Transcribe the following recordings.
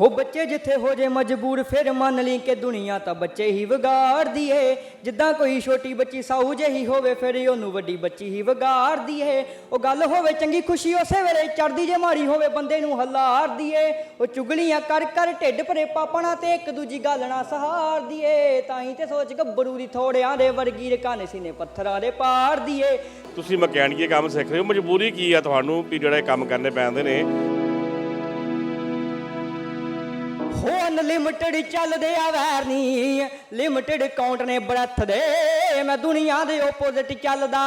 ਹੋ ਬੱਚੇ ਜਿੱਥੇ ਹੋ ਜੇ ਮਜਬੂਰ, ਫਿਰ ਮੰਨ ਲਈ ਕਿ ਦੁਨੀਆ ਤਾਂ ਬੱਚੇ ਹੀ ਵਿਗਾੜਦੀ ਏ। ਜਿੱਦਾਂ ਕੋਈ ਛੋਟੀ ਬੱਚੀ ਸਾਊ ਜਿਹੀ ਹੋਵੇ, ਫਿਰ ਉਹਨੂੰ ਵੱਡੀ ਬੱਚੀ ਹੀ ਵਿਗਾੜਦੀ ਏ। ਉਹ ਗੱਲ ਹੋਵੇ ਚੰਗੀ ਖੁਸ਼ੀ, ਉਸੇ ਵੇਲੇ ਚੜਦੀ ਜੇ ਮਾੜੀ ਹੋਵੇ, ਬੰਦੇ ਨੂੰ ਹਲਾਰਦੀ ਏ। ਉਹ ਚੁਗਲੀਆਂ ਕਰ ਕਰ, ਢਿੱਡ ਭਰੇ ਪਾਪਣਾ ਤੇ ਇੱਕ ਦੂਜੀ ਗੱਲ ਨਾ ਸਹਾਰਦੀ ਏ। ਤਾਂ ਹੀ ਤੇ ਸੋਚ ਗੱਭਰੂ ਦੀ ਥੋੜਿਆਂ ਦੇ ਵਰਗੀ ਰਕਾਨੇ ਸੀਨੇ ਪੱਥਰਾਂ ਦੇ ਪਾੜਦੀ ਏ ਤੁਸੀਂ ਮਕੈਨਿਕੀ ਕੰਮ ਸਿੱਖ ਰਹੇ ਹੋ, ਮਜਬੂਰੀ ਕੀ ਆ ਤੁਹਾਨੂੰ ਵੀ ਜਿਹੜਾ ਇਹ ਕੰਮ ਕਰਨੇ ਪੈਂਦੇ ਨੇ? ਹੋ ਅਨਲਿਮਟਿਡ ਚੱਲਦੇ ਆ ਵੈਰ ਨਹੀਂ ਲਿਮਟਿਡ ਕਾਊਂਟ ਨੇ ਬ੍ਰੈਥ ਦੇ। ਮੈਂ ਦੁਨੀਆ ਦੇ ਆਪੋਜ਼ਿਟ ਚੱਲਦਾ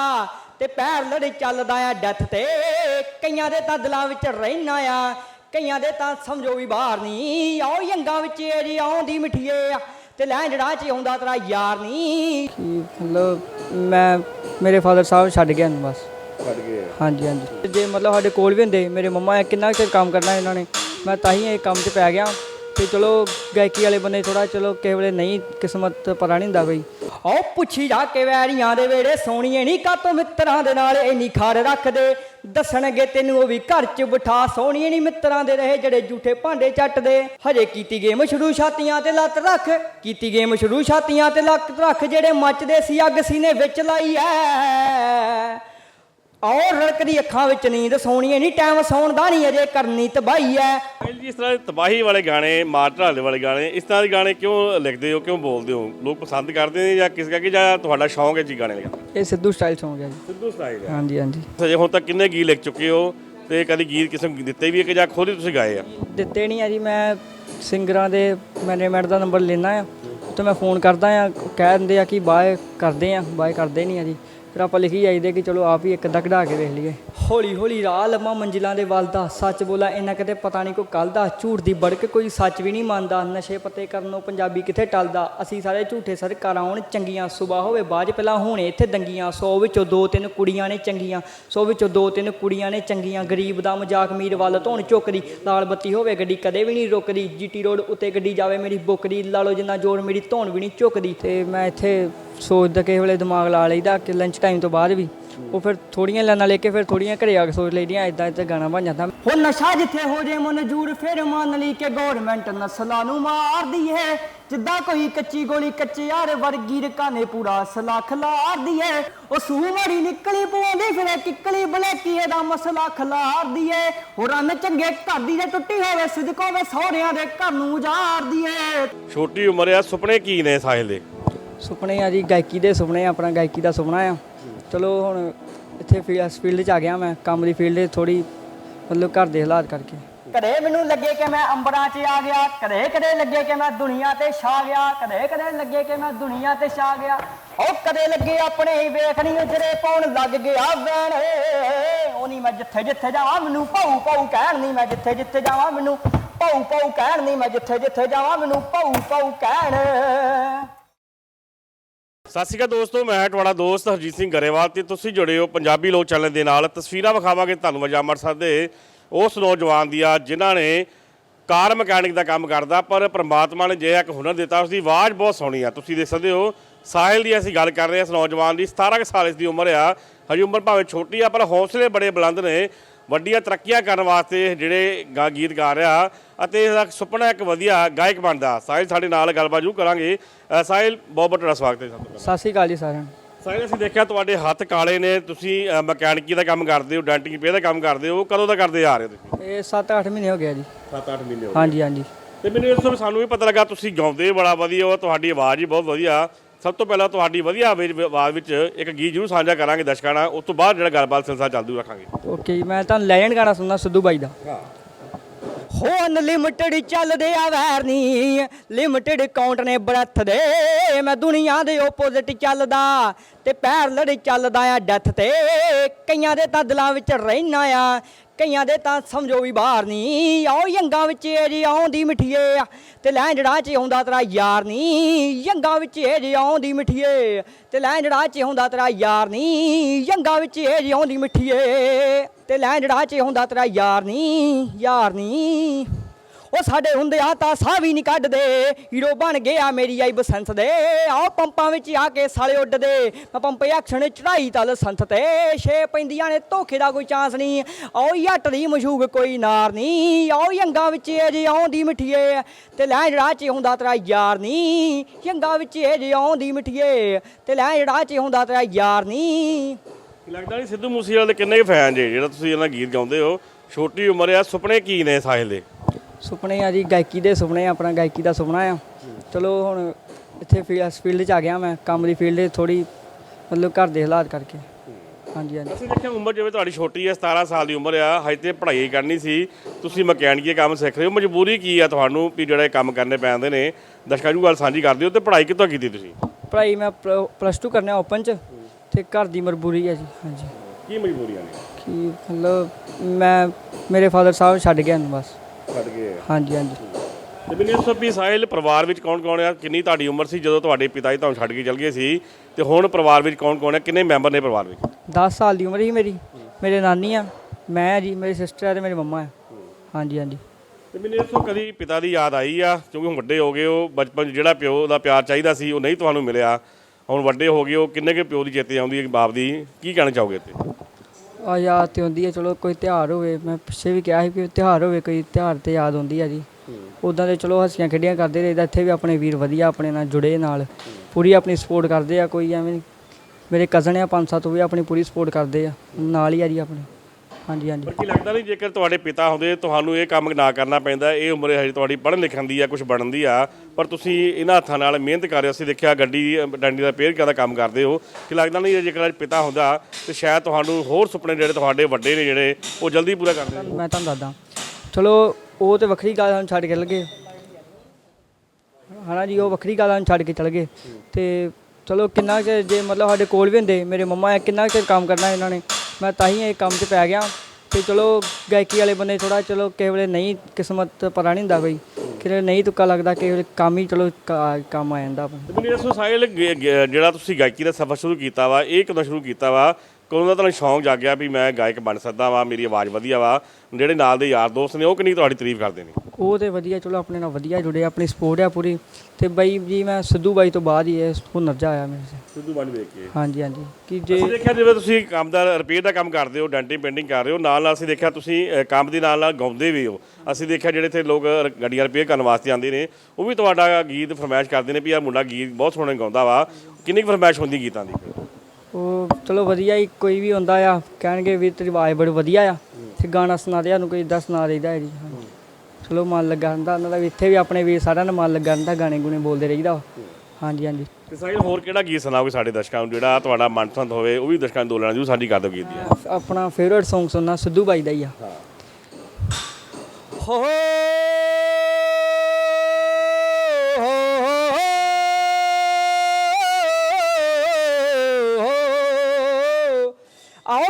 ਤੇ ਪੈਰਲਲ ਚੱਲਦਾ ਆ ਡੈਥ ਤੇ। ਕਈਆਂ ਦੇ ਤਾਂ ਦਿਲਾਂ ਵਿੱਚ ਰਹਿਣਾ ਆ ਕਈਆਂ ਦੇ ਤਾਂ ਸਮਝੋ ਵੀ ਬਾਹਰ ਨਹੀਂ ਆਓ ਯੰਗਾਂ ਵਿੱਚ ਏਰੀ ਆਉਂਦੀ ਮਿੱਠੀਏ ਤੇ ਲੈਂਡੜਾ ਚ ਆਉਂਦਾ ਤੇਰਾ ਯਾਰ ਨਹੀਂ ਮਤਲਬ ਮੈਂ ਮੇਰੇ ਫਾਦਰ ਸਾਹਿਬ ਛੱਡ ਗਏ ਨੂੰ ਬਸ। ਛੱਡ ਗਏ ਹਾਂਜੀ ਹਾਂਜੀ। ਜੇ ਮਤਲਬ ਸਾਡੇ ਕੋਲ ਵੀ ਹੁੰਦੇ ਮੇਰੇ ਮੰਮਾ ਕਿੰਨਾ ਕੁ ਚਿਰ ਕੰਮ ਕਰਨਾ ਇਹਨਾਂ ਨੇ ਮੈਂ ਤਾਂ ਹੀ ਇਹ ਕੰਮ 'ਚ ਪੈ ਗਿਆ। ਤੇ ਚਲੋ ਗਾਇਕੀ ਵਾਲੇ ਬੰਦੇ ਥੋੜਾ ਚਲੋ ਕਿਸੇ ਵੇਲੇ ਨਹੀਂ ਕਿਸਮਤ ਪਤਾ ਨਹੀਂ ਹੁੰਦਾ ਬਈ ਓ ਪੁੱਛੀ ਜਾ ਕੇ ਵੈਰੀਆਂ ਦੇ ਵੇੜੇ ਸੋਣੀਏ ਨਹੀਂ ਕਾਤੋਂ ਮਿੱਤਰਾਂ ਦੇ ਨਾਲ, ਇੰਨੀ ਖਾਰ ਰੱਖਦੇ। ਦੱਸਣਗੇ ਤੈਨੂੰ ਉਹ ਵੀ ਘਰ 'ਚ ਬਿਠਾ ਸੋਣੀਏ ਨਹੀਂ ਮਿੱਤਰਾਂ ਦੇ ਰਹੇ ਜਿਹੜੇ ਝੂਠੇ ਭਾਂਡੇ ਚੱਟਦੇ। ਹਜੇ ਕੀਤੀ ਗੇਮ ਸ਼ੁਰੂ ਛਾਤੀਆਂ ਤੇ ਲੱਤ ਰੱਖ, ਕੀਤੀ ਗੇਮ ਸ਼ੁਰੂ ਛਾਤੀਆਂ ਤੇ ਲੱਤ ਰੱਖ, ਜਿਹੜੇ ਮੱਚਦੇ ਸੀ ਅੱਗ ਸੀਨੇ ਵਿੱਚ ਲਾਈ ਐ। ਆਓ ਰੜਕਦੀ ਅੱਖਾਂ ਵਿੱਚ ਨੀਂਦ ਸੋਣੀਏ ਨਹੀਂ ਟਾਈਮ ਸੌਣ ਦਾ ਨਹੀਂ ਅਜੇ ਕਰਨੀ ਤਬਾਹੀ ਐ ਪਹਿਲੀ ਜੀ ਇਸ ਤਰ੍ਹਾਂ ਦੇ ਤਬਾਹੀ ਵਾਲੇ ਗਾਣੇ ਮਾਰ ਢਾਲੇ ਵਾਲੇ ਗਾਣੇ ਇਸ ਤਰ੍ਹਾਂ ਦੇ ਗਾਣੇ ਕਿਉਂ ਲਿਖਦੇ ਹੋ ਕਿਉਂ ਬੋਲਦੇ ਹੋ? ਲੋਕ ਪਸੰਦ ਕਰਦੇ ਨੇ ਜਾਂ ਕਿਸ ਕਰਕੇ ਜਾਂ ਤੁਹਾਡਾ ਸ਼ੌਂਕ ਹੈ ਜੀ ਗਾਣੇ ਲਿਖਣ ਦਾ? ਇਹ ਸਿੱਧੂ ਸਟਾਈਲ Song ਹੈ ਜੀ। ਸਿੱਧੂ ਸਟਾਈਲ ਹੈ। ਹਾਂਜੀ ਹਾਂਜੀ। ਅਜੇ ਹੁਣ ਤੱਕ ਕਿੰਨੇ ਗੀਤ ਲਿਖ ਚੁੱਕੇ ਹੋ? ਤੇ ਕਦੀ ਗੀਤ ਕਿਸੇ ਨੂੰ ਦਿੱਤੇ ਵੀ ਹੈ ਕਿ ਜਾਂ ਖੁਦ ਹੀ ਤੁਸੀਂ ਗਾਏ ਆ? ਦਿੱਤੇ ਨਹੀਂ ਆ ਜੀ ਮੈਂ ਸਿੰਗਰਾਂ ਦੇ ਮੈਨੇਜਮੈਂਟ ਦਾ ਨੰਬਰ ਲੈਣਾ ਆ ਤੇ ਮੈਂ ਫੋਨ ਕਰਦਾ ਆ ਕਹਿ ਦਿੰਦੇ ਆ ਕਿ ਬਾਏ ਕਰਦੇ ਆ ਬਾਏ ਕਰਦੇ ਨਹੀਂ ਆ ਜੀ। ਫਿਰ ਆਪਾਂ ਲਿਖੀ ਜਾਈਦੇ ਕਿ ਚਲੋ ਆਪ ਹੀ ਇੱਕ ਅੱਧਾ ਕਢਾ ਕੇ ਵੇਖ ਲਈਏ। ਹੌਲੀ ਹੌਲੀ ਰਾਹ ਲੰਮਾ ਮੰਜ਼ਿਲਾਂ ਦੇ ਵੱਲ ਦਾ ਸੱਚ ਬੋਲਾ ਇਹਨਾਂ ਕਿਤੇ ਪਤਾ ਨਹੀਂ ਕੋਈ ਕੱਲ ਦਾ ਝੂਠ ਦੀ ਬੜਕ ਕੋਈ ਸੱਚ ਵੀ ਨਹੀਂ ਮੰਨਦਾ। ਨਸ਼ੇ ਪੱਤੇ ਕਰਨੋਂ ਪੰਜਾਬੀ ਕਿੱਥੇ ਟਲਦਾ? ਅਸੀਂ ਸਾਰੇ ਝੂਠੇ ਸਰਕਾਰਾਂ ਆਉਣ ਚੰਗੀਆਂ ਸੁਬਾ ਹੋਵੇ 'ਚ ਪਹਿਲਾਂ ਹੋਣੇ ਇੱਥੇ ਦੰਗੀਆਂ 100 ਵਿੱਚੋਂ ਦੋ ਤਿੰਨ ਕੁੜੀਆਂ ਨੇ ਚੰਗੀਆਂ 100 ਵਿੱਚੋਂ ਦੋ ਤਿੰਨ ਕੁੜੀਆਂ ਨੇ ਚੰਗੀਆਂ ਗਰੀਬ ਦਾ ਮਜ਼ਾਕ ਮੀਰ ਵੱਲ ਧੌਣ ਝੁਕਦੀ ਲਾਲ ਬੱਤੀ ਹੋਵੇ ਗੱਡੀ ਕਦੇ ਵੀ ਨਹੀਂ ਰੁਕਦੀ ਜੀਟੀ ਰੋਡ ਉੱਤੇ ਗੱਡੀ ਜਾਵੇ ਮੇਰੀ ਬੁੱਕਦੀ ਲਾ ਲਓ ਜਿੰਨਾ ਜ਼ੋਰ ਮੇਰੀ ਧੌਣ ਵੀ ਨਹੀਂ ਝੁਕਦੀ ਤੇ ਮੈਂ ਇੱਥੇ ਸੋਚਦਾ ਕਿਸੇ ਵੇਲੇ ਦਿਮਾਗ ਲਾ ਲਈਦਾ ਕਿ ਲੰਚ ਟਾਈਮ ਤੋਂ ਬਾਅਦ ਵੀ। ਉਹ ਫਿਰ ਥੋੜੀਆਂ ਲਾਈਨਾਂ ਲੈ ਕੇ ਫਿਰ ਥੋੜੀਆਂ ਘਰੇ ਆ ਕੇ ਸੋਚ ਲਈਦੀਆਂ ਇਦਾਂ ਇਦਾਂ ਗਾਣਾ ਬਣ ਜਾਂਦਾ। ਹੋ ਨਸ਼ਾ ਜਿੱਥੇ ਹੋ ਜੇ ਮਨਜੂਰ ਫਿਰ ਮੰਨ ਲਈ ਕਿ ਗਵਰਨਮੈਂਟ ਨਸਲਾਂ ਨੂੰ ਮਾਰਦੀ ਏ ਜਿੱਦਾਂ ਕੋਈ ਕੱਚੀ ਗੋਲੀ ਕੱਚੇ ਯਾਰ ਵਰਗੀ ਰਕਾਨੇ ਪੂਰਾ ਸਲਾਖ ਲਾਰਦੀ ਏ ਉਹ ਸੂਮੜੀ ਨਿਕਲੀ ਪਵਾਉਂਦੀ ਫਿਰੇ ਕਿੱਕਲੀ ਬਲੇਕੀ ਇਹਦਾ ਮਸਲਾ ਖਲਾਰਦੀ ਏ ਹੋ ਰੰਨ ਚੰਗੇ ਘਰ ਦੀ ਜੇ ਟੁੱਟੀ ਹੋਵੇ ਸਿਦਕ ਹੋਵੇ ਸਹੁਰਿਆਂ ਦੇ ਘਰ ਨੂੰ ਉਜਾੜਦੀ ਏ ਛੋਟੀ ਉਮਰ ਆ ਸੁਪਨੇ ਕੀ ਨੇ ਸਾਹਿਲ ਦੇ? ਸੁਪਨੇ ਆ ਜੀ ਗਾਇਕੀ ਦੇ ਸੁਪਨੇ ਆ, ਆਪਣਾ ਗਾਇਕੀ ਦਾ ਸੁਪਨਾ ਆ। ਚਲੋ ਹੁਣ ਇੱਥੇ ਫੀਲਡ 'ਚ ਆ ਗਿਆ ਮੈਂ ਕੰਮ ਦੀ ਫੀਲਡ 'ਚ ਥੋੜੀ ਮਤਲਬ ਘਰ ਦੇ ਹਾਲਾਤ ਕਰਕੇ। ਕਦੇ ਮੈਨੂੰ ਲੱਗੇ ਕਿ ਮੈਂ ਅੰਬਰਾਂ 'ਚ ਆ ਗਿਆ ਕਦੇ ਕਦੇ ਲੱਗੇ ਕਿ ਮੈਂ ਦੁਨੀਆ ਤੇ ਛਾ ਗਿਆ ਕਦੇ ਕਦੇ ਲੱਗੇ ਕਿ ਮੈਂ ਦੁਨੀਆ ਤੇ ਛਾ ਗਿਆ। ਉਹ ਕਦੇ ਲੱਗੇ ਆਪਣੇ ਹੀ ਵੇਖਣੀ ਉਜਰੇ ਪਾਉਣ ਲੱਗ ਗਿਆ ਵੈਣ। ਉਹ ਨਹੀਂ ਮੈਂ ਜਿੱਥੇ ਜਿੱਥੇ ਜਾਵਾਂ ਮੈਨੂੰ ਭਾਊ ਭਾਊ ਕਹਿਣ ਨਹੀਂ ਮੈਂ ਜਿੱਥੇ ਜਿੱਥੇ ਜਾਵਾਂ ਮੈਨੂੰ ਭਾਊ ਭਾਊ ਕਹਿਣ ਨਹੀਂ ਮੈਂ ਜਿੱਥੇ ਜਿੱਥੇ ਜਾਵਾਂ ਮੈਨੂੰ ਭਾਊ ਭਾਊ ਕਹਿਣ। ਸਤਿ ਸ਼੍ਰੀ ਅਕਾਲ ਦੋਸਤੋ, ਮੈਂ ਤੁਹਾਡਾ ਦੋਸਤ ਹਰਜੀਤ ਸਿੰਘ ਗਰੇਵਾਲ ਤੇ ਤੁਸੀਂ ਜੁੜੇ ਹੋ ਪੰਜਾਬੀ ਲੋਕ ਚੈਨਲ ਦੇ ਨਾਲ। ਤਸਵੀਰਾਂ ਵਿਖਾਵਾਂਗੇ ਤੁਹਾਨੂੰ ਵਜਾ ਅੰਮ੍ਰਿਤਸਰ ਦੇ ਉਸ ਨੌਜਵਾਨ ਦੀਆਂ ਜਿਨ੍ਹਾਂ ਨੇ ਕਾਰ ਮਕੈਨਿਕ ਦਾ ਕੰਮ ਕਰਦਾ, ਪਰ ਪ੍ਰਮਾਤਮਾ ਨੇ ਜੇ ਇੱਕ ਹੁਨਰ ਦਿੱਤਾ ਉਸ ਦੀ ਆਵਾਜ਼ ਬਹੁਤ ਸੋਹਣੀ ਆ। ਤੁਸੀਂ ਦੇਖ ਸਕਦੇ ਹੋ, ਸਾਹਿਲ ਦੀ ਅਸੀਂ ਗੱਲ ਕਰ ਰਹੇ ਹਾਂ ਇਸ ਨੌਜਵਾਨ ਦੀ 17 ਕੁ ਸਾਲ ਇਸ ਦੀ ਉਮਰ ਆ। ਹਜੇ ਉਮਰ ਭਾਵੇਂ ਛੋਟੀ ਆ, ਪਰ ਹੌਸਲੇ ਬੜੇ ਬੁਲੰਦ ਨੇ। ਵੱਡੀਆਂ ਤਰੱਕੀਆਂ ਕਰਨ ਵਾਸਤੇ ਜਿਹੜੇ ਗਾ ਗੀਤ ਗਾ ਰਿਹਾ ਅਤੇ ਇਹਦਾ ਸੁਪਨਾ ਇੱਕ ਵਧੀਆ ਗਾਇਕ ਬਣਦਾ। ਸਾਹਿਲ ਸਾਡੇ ਨਾਲ ਗੱਲਬਾਤ ਜੂ ਕਰਾਂਗੇ। ਅ, ਸਾਹਿਲ ਬਹੁਤ ਬਹੁਤ ਤੁਹਾਡਾ ਸਵਾਗਤ ਹੈ ਸਭ ਤੋਂ ਪਹਿਲਾਂ ਸਤਿ ਸ਼੍ਰੀ ਅਕਾਲ ਜੀ ਸਾਰਿਆਂ ਨੂੰ। ਸਾਹਿਲ ਅਸੀਂ ਦੇਖਿਆ ਤੁਹਾਡੇ ਹੱਥ ਕਾਲੇ ਨੇ ਤੁਸੀਂ ਅ, ਮਕੈਨਿਕੀ ਦਾ ਕੰਮ ਕਰਦੇ ਹੋ ਡੈਂਟਿੰਗ ਪੇ ਦਾ ਕੰਮ ਕਰਦੇ ਹੋ ਕਦੋਂ ਦਾ ਕਰਦੇ ਆ ਰਹੇ ਹੋ ਤੁਸੀਂ? ਇਹ 7-8 ਮਹੀਨੇ ਹੋ ਗਿਆ ਜੀ। 7-8 ਮਹੀਨੇ ਹੋ ਹਾਂਜੀ ਹਾਂਜੀ। ਤੇ ਮੈਨੂੰ ਇਸ ਤੋਂ ਸਾਨੂੰ ਵੀ ਪਤਾ ਲੱਗਾ ਤੁਸੀਂ ਗਾਉਂਦੇ ਬੜਾ ਵਧੀਆ ਹੋ ਤੁਹਾਡੀ ਆਵਾਜ਼ ਹੀ ਬਹੁਤ ਵਧੀਆ। ਸਭ ਤੋਂ ਪਹਿਲਾਂ ਤੁਹਾਡੀ ਵਧੀਆ ਆਵਾਜ਼ ਵਿੱਚ ਇੱਕ ਗੀਤ ਜ਼ਰੂਰ ਸਾਂਝਾ ਕਰਾਂਗੇ ਦਰਸ਼ਕਾਂ ਨਾਲ। ਉਸ ਤੋਂ ਬਾਅਦ ਜਿਹੜਾ ਗੱਲਬਾਤ ਸਿਲਸਿਲਾ ਚੱਲਦੂ ਰੱਖਾਂਗੇ। ਓਕੇ ਜੀ ਮੈਂ ਤੁਹਾਨੂੰ ਲੈਜੈਂਡ ਗਾਣਾ ਸੁਣਨਾ ਸਿੱਧੂ ਬਾਈ ਦਾ। ਹੋ। ਅਨਲਿਮਟਿਡ ਚੱਲਦੇ ਆ ਵੈਰ ਨਹੀਂ ਲਿਮਟਿਡ ਕਾਊਂਟ ਨੇ ਬ੍ਰੈਥ ਦੇ। ਮੈਂ ਦੁਨੀਆ ਦੇ ਆਪੋਜ਼ਿਟ ਚੱਲਦਾ ਤੇ ਪੈਰ ਲੜ ਚੱਲਦਾ ਆ ਡੈਥ ਤੇ। ਕਈਆਂ ਦੇ ਤਾਂ ਦਿਲਾਂ ਵਿੱਚ ਰਹਿਣਾ ਆ। ਕਈਆਂ ਦੇ ਤਾਂ ਸਮਝੋ ਵੀ ਬਾਹਰ ਨਹੀਂ ਆਓ ਯੰਗਾਂ ਵਿੱਚ ਏਰੀ ਆਉਂਦੀ ਮਿੱਠੀਏ ਤੇ ਲੈਂਜੜਾ 'ਚ ਆਉਂਦਾ ਤੇਰਾ ਯਾਰ ਨਹੀਂ ਯੰਗਾਂ ਵਿੱਚ ਏਰੀ ਆਉਂਦੀ ਮਿੱਠੀਏ, ਤੇ ਲੈਂਜੜਾ 'ਚ ਆਉਂਦਾ ਤੇਰਾ ਯਾਰ ਨਹੀਂ ਯੰਗਾਂ ਵਿੱਚ ਏਰੀ ਆਉਂਦੀ ਮਿੱਠੀਏ, ਤੇ ਲੈਂਜੜਾ 'ਚ ਆਉਂਦਾ ਤੇਰਾ ਯਾਰ ਨਹੀਂ ਯਾਰ ਨਹੀਂ ਉਹ ਸਾਡੇ ਹੁੰਦਿਆਂ ਤਾਂ ਸਾਹ ਵੀ ਨਹੀਂ ਕੱਢਦੇ। ਹੀਰੋ ਬਣ ਗਿਆ ਮੇਰੀ ਆਈ ਬਸੰਤ ਦੇ। ਆਓ ਪੰਪਾਂ ਵਿੱਚ ਆ ਕੇ ਸਾਲੇ ਉੱਡਦੇ। ਮੈਂ ਪੰਪ ਐਕਸ਼ਨ ਚੜਾਈ ਤਲ ਸੰਤ ਤੇ। ਛੇ ਪੈਂਦੀਆਂ ਨੇ ਧੋਖੇ ਦਾ ਕੋਈ ਚਾਂਸ ਨਹੀਂ। ਆਓ ਯੱਟ ਦੀ ਮਸ਼ੂਕ ਕੋਈ ਨਾਰ ਨਹੀਂ। ਆਓ ਯੰਗਾ ਵਿੱਚ ਅਜੇ ਆਉਂਦੀ ਮਿੱਠੀਏ ਤੇ ਲੈ ਜਿਹੜਾ ਚ ਹੁੰਦਾ ਤੇਰਾ ਯਾਰ ਨਹੀਂ। ਯੰਗਾ ਵਿੱਚ ਅਜੇ ਆਉਂਦੀ ਮਿੱਠੀਏ ਤੇ ਲੈ ਜਿਹੜਾ ਚ ਹੁੰਦਾ ਤੇਰਾ ਯਾਰ ਨਹੀਂ। ਲੱਗਦਾ ਨਹੀਂ ਸਿੱਧੂ ਮੂਸੇਵਾਲੇ ਦੇ ਕਿੰਨੇ ਕੁ ਫੈਨ ਜੇ? ਜਿਹੜਾ ਤੁਸੀਂ ਇਹਨਾਂ ਗੀਤ ਗਾਉਂਦੇ ਹੋ, ਛੋਟੀ ਉਮਰ ਆ, ਸੁਪਨੇ ਕੀ ਨੇ ਸਾਹਿਲ ਦੇ? ਸੁਪਨੇ ਆ ਜੀ ਗਾਇਕੀ ਦੇ ਸੁਪਨੇ ਆ, ਆਪਣਾ ਗਾਇਕੀ ਦਾ ਸੁਪਨਾ ਆ। ਚਲੋ ਹੁਣ ਇੱਥੇ ਫੀਲਡ 'ਚ ਆ ਗਿਆ ਮੈਂ ਕੰਮ ਦੀ ਫੀਲਡ 'ਚ ਥੋੜੀ ਮਤਲਬ ਘਰ ਦੇ ਹਾਲਾਤ ਕਰਕੇ। ਹਾਂਜੀ ਹਾਂਜੀ। ਅਸੀਂ ਦੇਖਿਆ ਉਮਰ ਜਿਵੇਂ ਤੁਹਾਡੀ ਛੋਟੀ ਹੈ 17 ਸਾਲ ਦੀ ਉਮਰ ਆ ਹਜੇ ਤੇ ਪੜ੍ਹਾਈ ਕਰਨੀ ਸੀ। ਤੁਸੀਂ ਮਕੈਨਿਕੀ ਕੰਮ ਸਿੱਖ ਰਹੇ ਹੋ ਮਜਬੂਰੀ ਕੀ ਆ ਤੁਹਾਨੂੰ ਵੀ ਜਿਹੜੇ ਕੰਮ ਕਰਨੇ ਪੈਂਦੇ ਨੇ? ਦਰਸ਼ਕਾਂ ਨੂੰ ਗੱਲ ਸਾਂਝੀ ਕਰਦੇ ਹੋ ਤੇ ਪੜ੍ਹਾਈ ਕਿੱਥੋਂ ਕੀਤੀ ਤੁਸੀਂ? ਪੜ੍ਹਾਈ ਮੈਂ ਪਲੱਸ 2 ਕਰਨਾ ਓਪਨ 'ਚ ਤੇ ਘਰ ਦੀ ਮਜਬੂਰੀ ਹੈ ਜੀ ਹਾਂਜੀ। ਕੀ ਮਜਬੂਰੀਆਂ ਨੇ? ਕਿ ਮਤਲਬ ਮੈਂ ਮੇਰੇ ਫਾਦਰ ਸਾਹਿਬ ਛੱਡ ਗਏ ਹਨ ਬਸ। ਗਏ ਹਾਂਜੀ ਹਾਂਜੀ। ਤੇ ਮੈਨੂੰ ਇਸ ਤੋਂ ਵੀ ਸਾਹਿਲ ਪਰਿਵਾਰ ਵਿੱਚ ਕੌਣ ਕੌਣ ਆ? ਕਿੰਨੀ ਤੁਹਾਡੀ ਉਮਰ ਸੀ ਜਦੋਂ ਤੁਹਾਡੇ ਪਿਤਾ ਜੀ ਤੁਹਾਨੂੰ ਛੱਡ ਕੇ ਚਲ ਗਏ ਸੀ? ਤੇ ਹੁਣ ਪਰਿਵਾਰ ਵਿੱਚ ਕੌਣ ਕੌਣ ਆ? ਕਿੰਨੇ ਮੈਂਬਰ ਨੇ ਪਰਿਵਾਰ ਵਿੱਚ? 10 ਸਾਲ ਦੀ ਉਮਰ ਸੀ ਮੇਰੀ। ਮੇਰੇ ਨਾਨੀ ਆ ਮੈਂ ਆ ਜੀ ਮੇਰੀ ਸਿਸਟਰ ਆ ਤੇ ਮੇਰੀ ਮੰਮਾ ਆ। ਹਾਂਜੀ ਹਾਂਜੀ। ਤੇ ਮੈਨੂੰ ਇਸ ਤੋਂ ਕਦੀ ਪਿਤਾ ਦੀ ਯਾਦ ਆਈ ਆ? ਕਿਉਂਕਿ ਹੁਣ ਵੱਡੇ ਹੋ ਗਏ ਹੋ ਬਚਪਨ 'ਚ ਜਿਹੜਾ ਪਿਓ ਦਾ ਪਿਆਰ ਚਾਹੀਦਾ ਸੀ ਉਹ ਨਹੀਂ ਤੁਹਾਨੂੰ ਮਿਲਿਆ। ਹੁਣ ਵੱਡੇ ਹੋ ਗਏ ਹੋ ਕਿੰਨੇ ਕੁ ਪਿਓ ਦੀ ਚੇਤੇ ਆਉਂਦੀ ਹੈ ਬਾਪ ਦੀ? ਕੀ ਕਹਿਣਾ ਚਾਹੋਗੇ ਇੱਥੇ? ਆ ਯਾਦ ਤੇ ਹੁੰਦੀ ਹੈ ਚਲੋ ਕੋਈ ਤਿਉਹਾਰ ਹੋਵੇ ਮੈਂ ਪਿੱਛੇ ਵੀ ਕਿਹਾ ਸੀ ਕਿ ਤਿਉਹਾਰ ਹੋਵੇ ਕੋਈ ਤਿਉਹਾਰ ਤੇ ਯਾਦ ਹੁੰਦੀ ਆ ਜੀ। ਉਦਾਂ ਦੇ ਚਲੋ ਹੱਸੀਆਂ ਖੇਡੀਆਂ ਕਰਦੇ ਰਹੀਦਾ ਇੱਥੇ ਵੀ ਆਪਣੇ ਵੀਰ ਵਧੀਆ ਆਪਣੇ ਨਾਲ ਜੁੜੇ ਨਾਲ ਪੂਰੀ ਆਪਣੀ ਸਪੋਰਟ ਕਰਦੇ ਆ ਕੋਈ ਐਵੇਂ ਮੇਰੇ ਕਜ਼ਨ ਆ ਪੰਜ ਸੱਤ ਉਹ ਵੀ ਆਪਣੀ ਪੂਰੀ ਸਪੋਰਟ ਕਰਦੇ ਆ ਨਾਲ ਹੀ ਆ ਜੀ ਆਪਣੇ। ਹਾਂਜੀ ਹਾਂਜੀ। ਪਰ ਕੀ ਲੱਗਦਾ ਨਹੀਂ ਜੇਕਰ ਤੁਹਾਡੇ ਪਿਤਾ ਹੁੰਦੇ ਤੁਹਾਨੂੰ ਇਹ ਕੰਮ ਨਾ ਕਰਨਾ ਪੈਂਦਾ ਇਹ ਉਮਰ ਹਜੇ ਤੁਹਾਡੀ ਪੜ੍ਹਨ ਲਿਖਣ ਦੀ ਆ ਕੁਝ ਬਣਨ ਦੀ ਆ ਪਰ ਤੁਸੀਂ ਇਹਨਾਂ ਹੱਥਾਂ ਨਾਲ ਮਿਹਨਤ ਕਰ ਰਹੇ ਹੋ। ਅਸੀਂ ਦੇਖਿਆ ਗੱਡੀ ਅ, ਡੰਡੀ ਦਾ ਪੇਰ ਦਾ ਕੰਮ ਕਰਦੇ ਹੋ। ਕਿ ਲੱਗਦਾ ਨਹੀਂ ਜੇਕਰ ਅੱਜ ਪਿਤਾ ਹੁੰਦਾ ਤੇ ਸ਼ਾਇਦ ਤੁਹਾਨੂੰ ਹੋਰ ਸੁਪਨੇ ਜਿਹੜੇ ਤੁਹਾਡੇ ਵੱਡੇ ਨੇ ਜਿਹੜੇ ਉਹ ਜਲਦੀ ਪੂਰਾ ਕਰਦੇ ਮੈਂ ਤੁਹਾਨੂੰ ਦੱਸਦਾ। ਚਲੋ ਉਹ ਤੇ ਵੱਖਰੀ ਗੱਲ ਸਾਨੂੰ ਛੱਡ ਕੇ ਚਲ ਗਏ। ਹਨਾ ਜੀ ਉਹ ਵੱਖਰੀ ਗੱਲ ਸਾਨੂੰ ਛੱਡ ਕੇ ਚਲ ਗਏ। ਤੇ ਚਲੋ ਕਿੰਨਾ ਕੁ ਜੇ ਮਤਲਬ ਸਾਡੇ ਕੋਲ ਵੀ ਹੁੰਦੇ ਮੇਰੇ ਮੰਮਾ ਕਿੰਨਾ ਕੁ ਚਿਰ ਕੰਮ ਕਰਨਾ ਇਹਨਾਂ ਨੇ। ਮੈਂ ਤਾਂ ਹੀ ਇਹ ਕੰਮ 'ਚ ਪੈ ਗਿਆ ਤੇ ਚਲੋ ਗਾਇਕੀ ਵਾਲੇ ਬੰਦੇ ਥੋੜਾ ਚਲੋ ਕਿਸੇ ਵੇਲੇ ਨਹੀਂ ਕਿਸਮਤ ਪਤਾ ਨਹੀਂ ਹੁੰਦਾ ਕੋਈ ਕਿਤੇ ਨਹੀਂ ਤੁੱਕਾ ਲੱਗਦਾ, ਕਿਸੇ ਵੇਲੇ ਕੰਮ ਹੀ ਚਲੋ ਕੰਮ ਆ ਜਾਂਦਾ। ਮੈਨੂੰ ਦੱਸੋ ਸਾਹਿਲ ਜਿਹੜਾ ਤੁਸੀਂ ਗਾਇਕੀ ਦਾ ਸਫ਼ਰ ਸ਼ੁਰੂ ਕੀਤਾ ਵਾ, ਇਹ ਕਦੋਂ ਸ਼ੁਰੂ ਕੀਤਾ ਵਾ? ਕਦੋਂ ਦਾ ਤੁਹਾਨੂੰ ਸ਼ੌਂਕ ਜਾਗਿਆ ਵੀ ਮੈਂ ਗਾਇਕ ਬਣ ਸਕਦਾ ਵਾ ਮੇਰੀ ਆਵਾਜ਼ ਵਧੀਆ ਵਾ। ਜਿਹੜੇ ਨਾਲ ਦੇ ਯਾਰ ਦੋਸਤ ਨੇ ਉਹ ਕਿੰਨੀ ਤੁਹਾਡੀ ਤਾਰੀਫ ਕਰਦੇ ਨੇ? ਉਹ ਤੇ ਵਧੀਆ ਚਲੋ ਆਪਣੇ ਨਾਲ ਵਧੀਆ ਜੁੜੇ ਆਪਣੀ ਸਪੋਰਟ ਆ ਪੂਰੀ। ਤੇ ਬਾਈ ਜੀ ਮੈਂ ਸਿੱਧੂ ਬਾਈ ਤੋਂ ਬਾਅਦ ਹੀ ਇਹ ਹੁਨਰ ਜਾ ਆਇਆ ਮੇਰੇ 'ਚ ਸਿੱਧੂ ਬਣ ਵੇਖ ਕੇ? ਹਾਂਜੀ ਹਾਂਜੀ। ਕਿ ਜੇ ਅਸੀਂ ਦੇਖਿਆ ਜਿਵੇਂ ਤੁਸੀਂ ਕੰਮ ਦਾ ਰਿਪੇਅਰ ਦਾ ਕੰਮ ਕਰਦੇ ਹੋ ਡੈਂਟਿੰਗ ਪੇਂਟਿੰਗ ਕਰ ਰਹੇ ਹੋ ਨਾਲ ਨਾਲ ਅਸੀਂ ਦੇਖਿਆ ਤੁਸੀਂ ਅ, ਕੰਮ ਦੇ ਨਾਲ ਨਾਲ ਗਾਉਂਦੇ ਵੀ ਹੋ। ਅਸੀਂ ਦੇਖਿਆ ਜਿਹੜੇ ਇੱਥੇ ਲੋਕ ਰ- ਗੱਡੀਆਂ ਰਿਪੇਅਰ ਕਰਨ ਵਾਸਤੇ ਆਉਂਦੇ ਨੇ ਉਹ ਵੀ ਤੁਹਾਡਾ ਗੀਤ ਫਰਮਾਇਸ਼ ਕਰਦੇ ਨੇ ਵੀ ਯਾਰ ਮੁੰਡਾ ਗੀਤ ਬਹੁਤ ਸੋਹਣਾ ਗਾਉਂਦਾ ਵਾ। ਕਿੰਨੀ ਕੁ ਫਰਮਾਇਸ਼ ਹੁੰਦੀ ਗੀਤਾਂ ਦੀ? ਉਹ ਚਲੋ ਵਧੀਆ ਹੀ ਕੋਈ ਵੀ ਹੁੰਦਾ ਆ ਕਹਿਣਗੇ ਵੀ ਤੇਰੀ ਆਵਾਜ਼ ਬੜੀ ਵਧੀਆ ਆ ਤੇ ਗਾਣਾ ਸੁਣਾ ਦੇ ਸਾਨੂੰ ਕੋਈ ਇਦਾਂ ਸੁਣਾ ਦੇਈਦਾ ਹੈ ਜੀ ਹਾਂਜੀ। ਚਲੋ ਮਨ ਲੱਗਾ ਹੁੰਦਾ ਉਹਨਾਂ ਦਾ ਵੀ ਇੱਥੇ ਵੀ ਆਪਣੇ ਵੀ ਸਾਰਿਆਂ ਦਾ ਮਨ ਲੱਗਾ ਹੁੰਦਾ ਗਾਣੇ ਗੁਣੇ ਬੋਲਦੇ ਰਹੀਦਾ ਵਾ। ਹਾਂਜੀ ਹਾਂਜੀ ਤੇ ਸਾਹਿਲ ਹੋਰ ਕਿਹੜਾ ਗੀਤ ਸੁਣਾਓਗੇ ਸਾਡੇ ਦਰਸ਼ਕਾਂ ਨੂੰ ਜਿਹੜਾ ਤੁਹਾਡਾ ਮਨਪਸੰਦ ਹੋਵੇ ਉਹ ਵੀ ਦਰਸ਼ਕਾਂ ਨੂੰ ਦੋਲਣਾ ਜੂ ਸਾਡੀ ਕਰ ਦਿਓ ਗੀਤ ਦੀ ਆਪਣਾ ਫੇਵਰਟ Song ਸੁਣਨਾ ਸਿੱਧੂ ਬਾਈ ਦਾ ਹੀ ਆ ਹੋ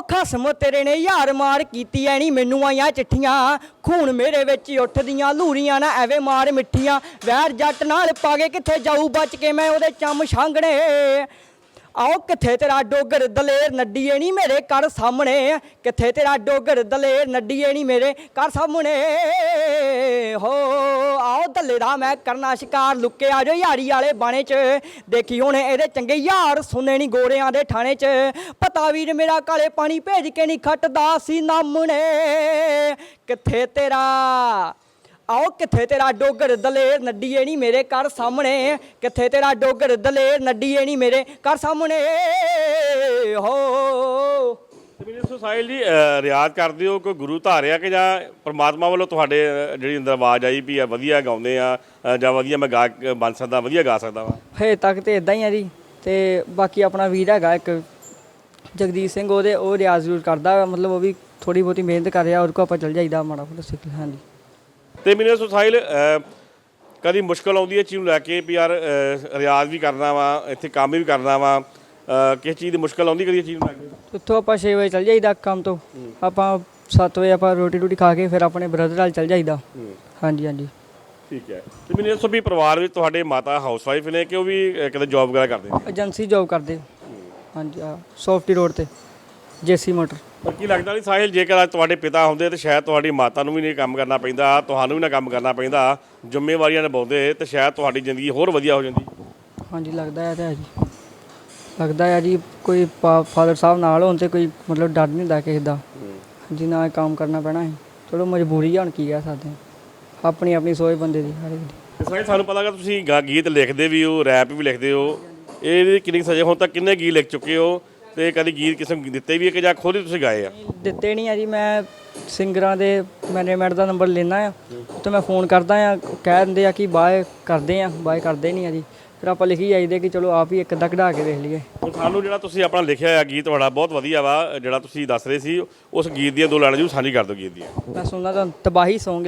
ਖਸਮ ਤੇਰੇ ਨੇ ਯਾਰ ਮਾਰ ਕੀਤੀ ਐ ਮੈਨੂੰ ਆਈਆਂ ਚਿੱਠੀਆਂ। ਖੂਨ ਮੇਰੇ ਵਿੱਚ ਉੱਠਦੀਆਂ, ਲੂਰੀਆਂ ਨਾ ਐਵੇਂ ਮਾਰ ਮਿੱਠੀਆਂ। ਵੈਰ ਜੱਟ ਨਾਲ ਪਾਗੇ ਕਿੱਥੇ ਜਾਊ, ਬਚ ਕੇ ਮੈਂ ਉਹਦੇ ਚੰਮ ਛਾਂਗਣੇ। ਆਓ ਕਿੱਥੇ ਤੇਰਾ ਡੋਗਰ ਦਲੇਰ ਨੱਡੀਏ ਨਹੀਂ ਮੇਰੇ ਘਰ ਸਾਹਮਣੇ? ਕਿੱਥੇ ਤੇਰਾ ਡੋਗਰ ਦਲੇਰ ਨੱਡੀਏ ਨਹੀਂ ਮੇਰੇ ਘਰ ਸਾਹਮਣੇ? ਹੋ, ਆਓ ਦੱਲੇ ਦਾ ਮੈਂ ਕਰਨਾ ਸ਼ਿਕਾਰ, ਲੁੱਕੇ ਆ ਜੋ ਯਾਰੀ ਵਾਲੇ ਬਾਣੇ 'ਚ। ਦੇਖੀ ਹੁਣ ਇਹਦੇ ਚੰਗੇ ਯਾਰ ਸੁਨੇ ਨਹੀਂ ਗੋਰਿਆਂ ਦੇ ਥਾਣੇ 'ਚ। ਪਤਾ ਵੀਰ ਮੇਰਾ ਕਾਲੇ ਪਾਣੀ ਭੇਜ ਕੇ ਨਹੀਂ ਖੱਟਦਾ ਸੀ ਨਾਮਣੇ। ਕਿੱਥੇ ਤੇਰਾ ਆਓ ਕਿੱਥੇ ਤੇਰਾ ਡੋਗਰ ਦਲੇਰ ਨੱਡੀਏ ਨਹੀਂ ਮੇਰੇ ਘਰ ਸਾਹਮਣੇ ਕਿੱਥੇ ਤੇਰਾ ਡੋਗਰ ਦਲੇਰ ਨੱਡੀਏ ਨਹੀਂ ਮੇਰੇ ਘਰ ਸਾਹਮਣੇ ਹੋ। ਤੇ ਮੈਨੂੰ ਦੱਸੋ ਸਾਹਿਲ ਜੀ ਅ, ਰਿਆਜ਼ ਕਰਦੇ ਹੋ ਕੋਈ ਗੁਰੂ ਧਾਰਿਆ ਕਿ ਜਾਂ ਪ੍ਰਮਾਤਮਾ ਵੱਲੋਂ ਤੁਹਾਡੇ ਅ, ਜਿਹੜੀ ਅੰਦਰ ਆਵਾਜ਼ ਆਈ ਵੀ ਆ ਵਧੀਆ ਗਾਉਂਦੇ ਆ ਅ, ਜਾਂ ਵਧੀਆ ਮੈਂ ਗਾਇਕ ਬਣ ਸਕਦਾ ਵਧੀਆ ਗਾ ਸਕਦਾ ਵਾ? ਹੇ ਤੱਕ ਤੇ ਇਦਾਂ ਹੀ ਆ ਜੀ ਤੇ ਬਾਕੀ ਆਪਣਾ ਵੀਰ ਹੈਗਾ ਇੱਕ ਜਗਦੀਸ਼ ਸਿੰਘ ਉਹਦੇ ਉਹ ਰਿਆਜ਼ ਜ਼ਰੂਰ ਕਰਦਾ ਮਤਲਬ ਉਹ ਵੀ ਥੋੜੀ ਬਹੁਤੀ ਮਿਹਨਤ ਕਰ ਰਿਹਾ ਉਹਦੇ ਕੋਲ ਆਪਾਂ ਚੱਲ ਜਾਈਦਾ ਮਾੜਾ ਮੋਟਾ ਸਿੱਖ ਹਾਂਜੀ। ਤੇ ਮੈਨੂੰ ਅ, ਕਦੀ ਮੁਸ਼ਕਲ ਆਉਂਦੀ ਹੈ ਚੀਜ਼ ਨੂੰ ਲੈ ਕੇ ਵੀ ਯਾਰ ਰਿਆਜ਼ ਵੀ ਕਰਨਾ ਵਾ ਇੱਥੇ ਕੰਮ ਵੀ ਕਰਨਾ ਵਾ ਕਿਸ ਚੀਜ਼ ਦੀ ਮੁਸ਼ਕਲ ਆਉਂਦੀ ਕਦੀ ਚੀਜ਼ ਨੂੰ ਲੈ ਕੇ? ਉੱਥੋਂ ਆਪਾਂ 6 ਵਜੇ ਚੱਲ ਜਾਈਦਾ ਕੰਮ ਤੋਂ। ਆਪਾਂ 7 ਵਜੇ ਆਪਾਂ ਰੋਟੀ ਰੋਟੀ ਖਾ ਕੇ ਫਿਰ ਆਪਣੇ ਬ੍ਰਦਰ ਨਾਲ ਚੱਲ ਜਾਈਦਾ। ਹਾਂਜੀ ਹਾਂਜੀ। ਠੀਕ ਹੈ। ਤੇ ਮੈਨੂੰ ਦੱਸੋ ਵੀ ਪਰਿਵਾਰ ਵਿੱਚ ਤੁਹਾਡੇ ਮਾਤਾ ਹਾਊਸ ਵਾਈਫ ਨੇ ਕਿ ਉਹ ਵੀ ਕਿਤੇ ਜੌਬ ਵਗੈਰਾ ਕਰਦੇ ਨੇ? ਏਜੰਸੀ ਜੌਬ ਕਰਦੇ। ਹਾਂਜੀ ਆ ਸੌਫਟੀ ਰੋਡ ਤੇ ਜੇਸੀ ਮੋਟਰ ਪਰ ਕੀ ਲੱਗਦਾ ਨਹੀਂ ਸਾਹਿਲ ਜੇਕਰ ਅੱਜ ਤੁਹਾਡੇ ਪਿਤਾ ਹੁੰਦੇ ਤੇ ਸ਼ਾਇਦ ਤੁਹਾਡੀ ਮਾਤਾ ਨੂੰ ਵੀ ਨਹੀਂ ਕੰਮ ਕਰਨਾ ਪੈਂਦਾ ਤੁਹਾਨੂੰ ਵੀ ਨਾ ਕੰਮ ਕਰਨਾ ਪੈਂਦਾ ਜ਼ਿੰਮੇਵਾਰੀਆਂ ਨਿਭਾਉਂਦੇ ਤੇ ਸ਼ਾਇਦ ਤੁਹਾਡੀ ਜ਼ਿੰਦਗੀ ਹੋਰ ਵਧੀਆ ਹੋ ਜਾਂਦੀ। ਹਾਂਜੀ ਲੱਗਦਾ ਹੈ ਤੇ ਹੈ ਜੀ। ਲੱਗਦਾ ਹੈ ਜੀ ਕੋਈ ਫਾਦਰ ਸਾਹਿਬ ਨਾਲ ਹੋਣ ਤੇ ਕੋਈ ਮਤਲਬ ਡਰ ਨਹੀਂ ਹੁੰਦਾ ਕਿਸੇ ਦਾ। ਜੀ ਨਾ ਇਹ ਕੰਮ ਕਰਨਾ ਪੈਣਾ ਹੈ ਚਲੋ ਮਜਬੂਰੀ ਆ ਹੁਣ ਕੀ ਕਹਿ ਸਕਦੇ ਹਾਂ। ਆਪਣੀ ਆਪਣੀ ਸੋਚ ਬੰਦੇ ਦੀ ਹਰ ਇੱਕ ਦੀ। ਤੇ ਸਾਹਿਲ ਸਾਨੂੰ ਪਤਾ ਲੱਗਾ ਤੁਸੀਂ ਗਾ- ਗੀਤ ਲਿਖਦੇ ਵੀ ਹੋ ਰੈਪ ਵੀ ਲਿਖਦੇ ਹੋ। ਇਹਦੀ ਕਿੰਨੀ ਸਜੇ ਹੁਣ ਤੱਕ ਕਿੰਨੇ ਗੀਤ ਲਿਖ ਚੁੱਕੇ ਹੋ? ਤੇ ਕਦੀ ਗੀਤ ਕਿਸੇ ਨੂੰ ਦਿੱਤੇ ਵੀ ਹੈ ਕਿ ਜਾਂ ਖੁਦ ਹੀ ਤੁਸੀਂ ਗਾਏ ਆ? ਦਿੱਤੇ ਨਹੀਂ ਆ ਜੀ ਮੈਂ ਸਿੰਗਰਾਂ ਦੇ ਮੈਨੇਜਮੈਂਟ ਦਾ ਨੰਬਰ ਲੈਣਾ ਆ ਤੇ ਮੈਂ ਫੋਨ ਕਰਦਾ ਆ ਕਹਿ ਦਿੰਦੇ ਆ ਕਿ ਬਾਏ ਕਰਦੇ ਆ ਬਾਏ ਕਰਦੇ ਨਹੀਂ ਆ ਜੀ। ਫਿਰ ਆਪਾਂ ਲਿਖੀ ਜਾਈਦੇ ਕਿ ਚਲੋ ਆਪ ਹੀ ਇੱਕ ਅੱਧਾ ਕਢਾ ਕੇ ਵੇਖ ਲਈਏ। ਹੁਣ ਸਾਨੂੰ ਜਿਹੜਾ ਤੁਸੀਂ ਆਪਣਾ ਲਿਖਿਆ ਹੋਇਆ ਗੀਤ ਤੁਹਾਡਾ ਬਹੁਤ ਵਧੀਆ ਵਾ ਜਿਹੜਾ ਤੁਸੀਂ ਦੱਸ ਰਹੇ ਸੀ ਉਸ ਗੀਤ ਦੀਆਂ ਦੋ ਲਾਈਨਾਂ ਜੂ ਸਾਂਝੀ ਕਰ ਦਿਓ ਗੀਤ ਦੀਆਂ। ਮੈਂ ਸੁਣਦਾ ਤਾਂ ਤਬਾਹੀ ਸੌਂਗ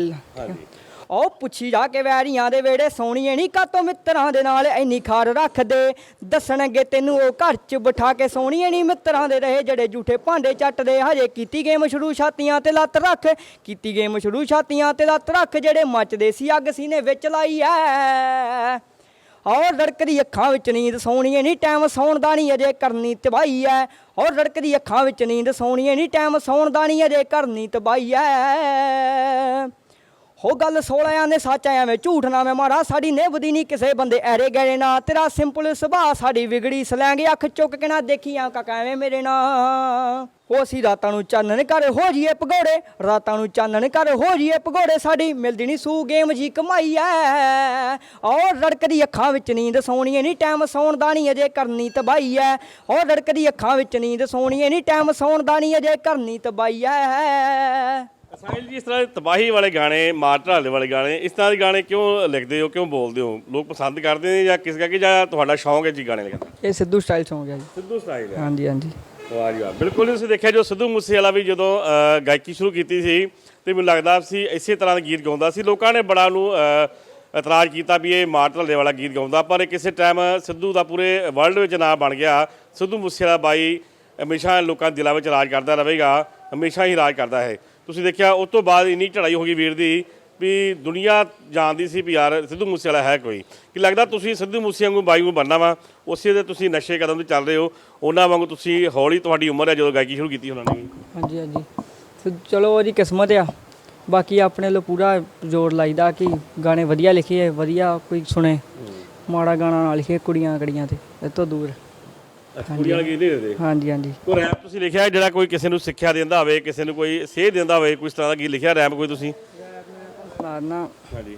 ਉਹ ਪੁੱਛੀ ਜਾ ਕੇ ਵੈਰੀਆਂ ਦੇ ਵੇੜੇ ਸੋਣੀਏ ਨਹੀਂ ਕਾਤੋਂ ਮਿੱਤਰਾਂ ਦੇ ਨਾਲ ਇੰਨੀ ਖਾਰ ਰੱਖਦੇ? ਦੱਸਣਗੇ ਤੈਨੂੰ ਉਹ ਘਰ 'ਚ ਬਿਠਾ ਕੇ ਸੋਣੀਏ ਨਹੀਂ ਮਿੱਤਰਾਂ ਦੇ ਰਹੇ, ਜਿਹੜੇ ਝੂਠੇ ਭਾਂਡੇ ਚੱਟਦੇ? ਹਜੇ ਕੀਤੀ ਗੇਮ ਸ਼ੁਰੂ, ਛਾਤੀਆਂ ਤੇ ਲੱਤ ਰੱਖ। ਕੀਤੀ ਗੇਮ ਸ਼ੁਰੂ, ਛਾਤੀਆਂ ਤੇ ਲੱਤ ਰੱਖ, ਜਿਹੜੇ ਮੱਚਦੇ ਸੀ, ਅੱਗ ਸੀਨੇ ਵਿੱਚ ਲਾਈ ਐ। ਔਰ ਲੜਕਦੀ ਅੱਖਾਂ ਵਿੱਚ ਨੀਂਦ ਸੌਣੀਏ ਨਹੀਂ ਟਾਈਮ ਸੌਣ ਦਾ ਨਹੀਂ ਅਜੇ ਕਰਨੀ ਤਬਾਹੀ ਐ। ਔਰ ਲੜਕਦੀ ਅੱਖਾਂ ਵਿੱਚ ਨੀਂਦ ਸੌਣੀਏ ਨਹੀਂ ਟਾਈਮ ਸੌਣ ਦਾ ਨਹੀਂ ਅਜੇ ਕਰਨੀ ਤਬਾਹੀ ਐ। ਹੋ ਗੱਲ 16ਾਂ ਨੇ ਸੱਚ ਆਇਆ ਮੈਂ ਝੂਠ ਨਾ ਮੈਂ ਮਾਰਾ, ਸਾਡੀ ਨਿਭਦੀ ਨਹੀਂ ਕਿਸੇ ਬੰਦੇ ਐਰੇ ਗਏ ਨਾ। ਤੇਰਾ ਸਿੰਪਲ ਸੁਭਾਅ ਸਾਡੀ ਵਿਗੜੀ ਸਲੈਂਗ, ਅੱਖ ਚੁੱਕ ਕੇ ਨਾ ਦੇਖੀ ਦੇਖੀਆਂ ਕਾਕਾ ਐਵੇਂ ਮੇਰੇ ਨਾ। ਹੋ ਅਸੀਂ ਰਾਤਾਂ ਨੂੰ ਚਾਨਣ ਕਰ ਹੋ ਜੀਏ ਪਗੋੜੇ, ਰਾਤਾਂ ਨੂੰ ਚਾਨਣ ਕਰ ਹੋ ਜੀਏ ਪਗੋੜੇ, ਸਾਡੀ ਮਿਲਦੀ ਨਹੀਂ ਸੂ ਗੇਮ ਜੀ ਕਮਾਈ ਐ। ਔਰ ਲੜਕਦੀ ਅੱਖਾਂ ਵਿੱਚ ਨੀਂਦ ਸੌਣੀਏ ਨਹੀਂ ਟਾਈਮ ਸੌਣ ਦਾ ਨਹੀਂ ਅਜੇ ਕਰਨੀ ਤਬਾਈ ਐ। ਔਰ ਰੜਕਦੀ ਅੱਖਾਂ ਵਿੱਚ ਨੀਂਦ ਸੌਣੀਏ ਨਹੀਂ ਟਾਈਮ ਸੌਣ ਦਾ ਨਹੀਂ ਅਜੇ ਕਰਨੀ ਤਬਾਈ ਐ। ਸਾਹਿਲ ਜੀ ਇਸ ਤਰ੍ਹਾਂ ਦੇ ਤਬਾਹੀ ਵਾਲੇ ਗਾਣੇ ਮਾਰ ਢਾਲੇ ਵਾਲੇ ਗਾਣੇ ਇਸ ਤਰ੍ਹਾਂ ਦੇ ਗਾਣੇ ਕਿਉਂ ਲਿਖਦੇ ਹੋ ਕਿਉਂ ਬੋਲਦੇ ਹੋ? ਲੋਕ ਪਸੰਦ ਕਰਦੇ ਨੇ ਜਾਂ ਕਿਸ ਕਰਕੇ ਜਾਂ ਤੁਹਾਡਾ ਸ਼ੌਂਕ ਹੈ ਜੀ ਗਾਣੇ ਲਿਖਣ ਦਾ? ਇਹ ਸਿੱਧੂ ਸਟਾਈਲ ਸੌਂਗ ਹੈ ਜੀ। ਸਿੱਧੂ ਸਟਾਈਲ ਹੈ। ਹਾਂਜੀ ਹਾਂਜੀ। ਵਾਹ ਜੀ ਵਾਹ। ਬਿਲਕੁਲ ਤੁਸੀਂ ਦੇਖਿਆ ਜੋ ਸਿੱਧੂ ਮੂਸੇਵਾਲਾ ਵੀ ਜਦੋਂ ਅ, ਗਾਇਕੀ ਸ਼ੁਰੂ ਕੀਤੀ ਸੀ ਤੇ ਮੈਨੂੰ ਲੱਗਦਾ ਸੀ ਇਸੇ ਤਰ੍ਹਾਂ ਦੇ ਗੀਤ ਗਾਉਂਦਾ ਸੀ। ਲੋਕਾਂ ਨੇ ਬੜਾ ਨੂੰ ਇਤਰਾਜ਼ ਕੀਤਾ ਵੀ ਇਹ ਮਾਰ ਢਾਲੇ ਵਾਲਾ ਗੀਤ ਗਾਉਂਦਾ ਪਰ ਇਹ ਕਿਸੇ ਟਾਈਮ ਸਿੱਧੂ ਦਾ ਪੂਰੇ ਵਰਲਡ ਵਿੱਚ ਨਾਮ ਬਣ ਗਿਆ। ਸਿੱਧੂ ਮੂਸੇਵਾਲਾ ਬਾਈ ਹਮੇਸ਼ਾ ਲੋਕਾਂ ਦੇ ਦਿਲਾਂ ਵਿੱਚ ਰਾਜ ਕਰਦਾ ਰਹੇਗਾ ਹਮੇਸ਼ਾ ਹੀ ਰਾਜ ਕਰਦਾ ਹੈ ਤੁਸੀਂ ਦੇਖਿਆ, ਉਸ ਤੋਂ ਬਾਅਦ ਇੰਨੀ ਚੜਾਈ ਹੋ ਗਈ ਵੀਰ ਦੀ ਵੀ ਦੁਨੀਆ ਜਾਣਦੀ ਸੀ ਵੀ ਯਾਰ ਸਿੱਧੂ ਮੂਸੇਵਾਲਾ ਹੈ ਕੋਈ। ਕਿ ਲੱਗਦਾ ਤੁਸੀਂ ਸਿੱਧੂ ਮੂਸੇ ਵਾਂਗੂ ਬਾਈ ਨੂੰ ਬਣਨਾ ਵਾ, ਉਸੇ ਦੇ ਤੁਸੀਂ ਨਸ਼ੇ ਕਦਮ ਤੇ ਚੱਲ ਰਹੇ ਹੋ, ਉਹਨਾਂ ਵਾਂਗੂ ਤੁਸੀਂ ਹੌਲੀ ਤੁਹਾਡੀ ਉਮਰ ਹੈ ਜਦੋਂ ਗਾਇਕੀ ਸ਼ੁਰੂ ਕੀਤੀ ਉਹਨਾਂ ਨੇ। ਹਾਂਜੀ ਹਾਂਜੀ। ਤੇ ਚਲੋ ਜੀ ਕਿਸਮਤ ਆ। ਬਾਕੀ ਆਪਣੇ ਲੋ ਪੂਰਾ ਜ਼ੋਰ ਲਾਈਦਾ ਕਿ ਗਾਣੇ ਵਧੀਆ ਲਿਖੀਏ ਵਧੀਆ ਕੋਈ ਸੁਣੇ। ਮਾੜਾ ਗਾਣਾ ਨਾ ਲਿਖੇ ਕੁੜੀਆਂ ਕੜੀਆਂ ਤੇ, ਇਹ ਤੋਂ ਦੂਰ। ਕੁੜੀਆਂ ਵਾਲੇ ਗੀਤ ਨਹੀਂ ਦਿੰਦੇ ਹਾਂਜੀ ਹਾਂਜੀ। ਕੋਈ ਰੈਪ ਤੁਸੀਂ ਲਿਖਿਆ ਜਿਹੜਾ ਕੋਈ ਕਿਸੇ ਨੂੰ ਸਿੱਖਿਆ ਦਿੰਦਾ ਹੋਵੇ ਕਿਸੇ ਨੂੰ ਕੋਈ ਸੇਧ ਦਿੰਦਾ ਹੋਵੇ ਕੋਈ ਇਸ ਤਰ੍ਹਾਂ ਦਾ ਗੀਤ ਲਿਖਿਆ ਰੈਪ ਕੋਈ ਤੁਸੀਂ? ਸੁਣਾਉਣਾ ਹਾਂਜੀ।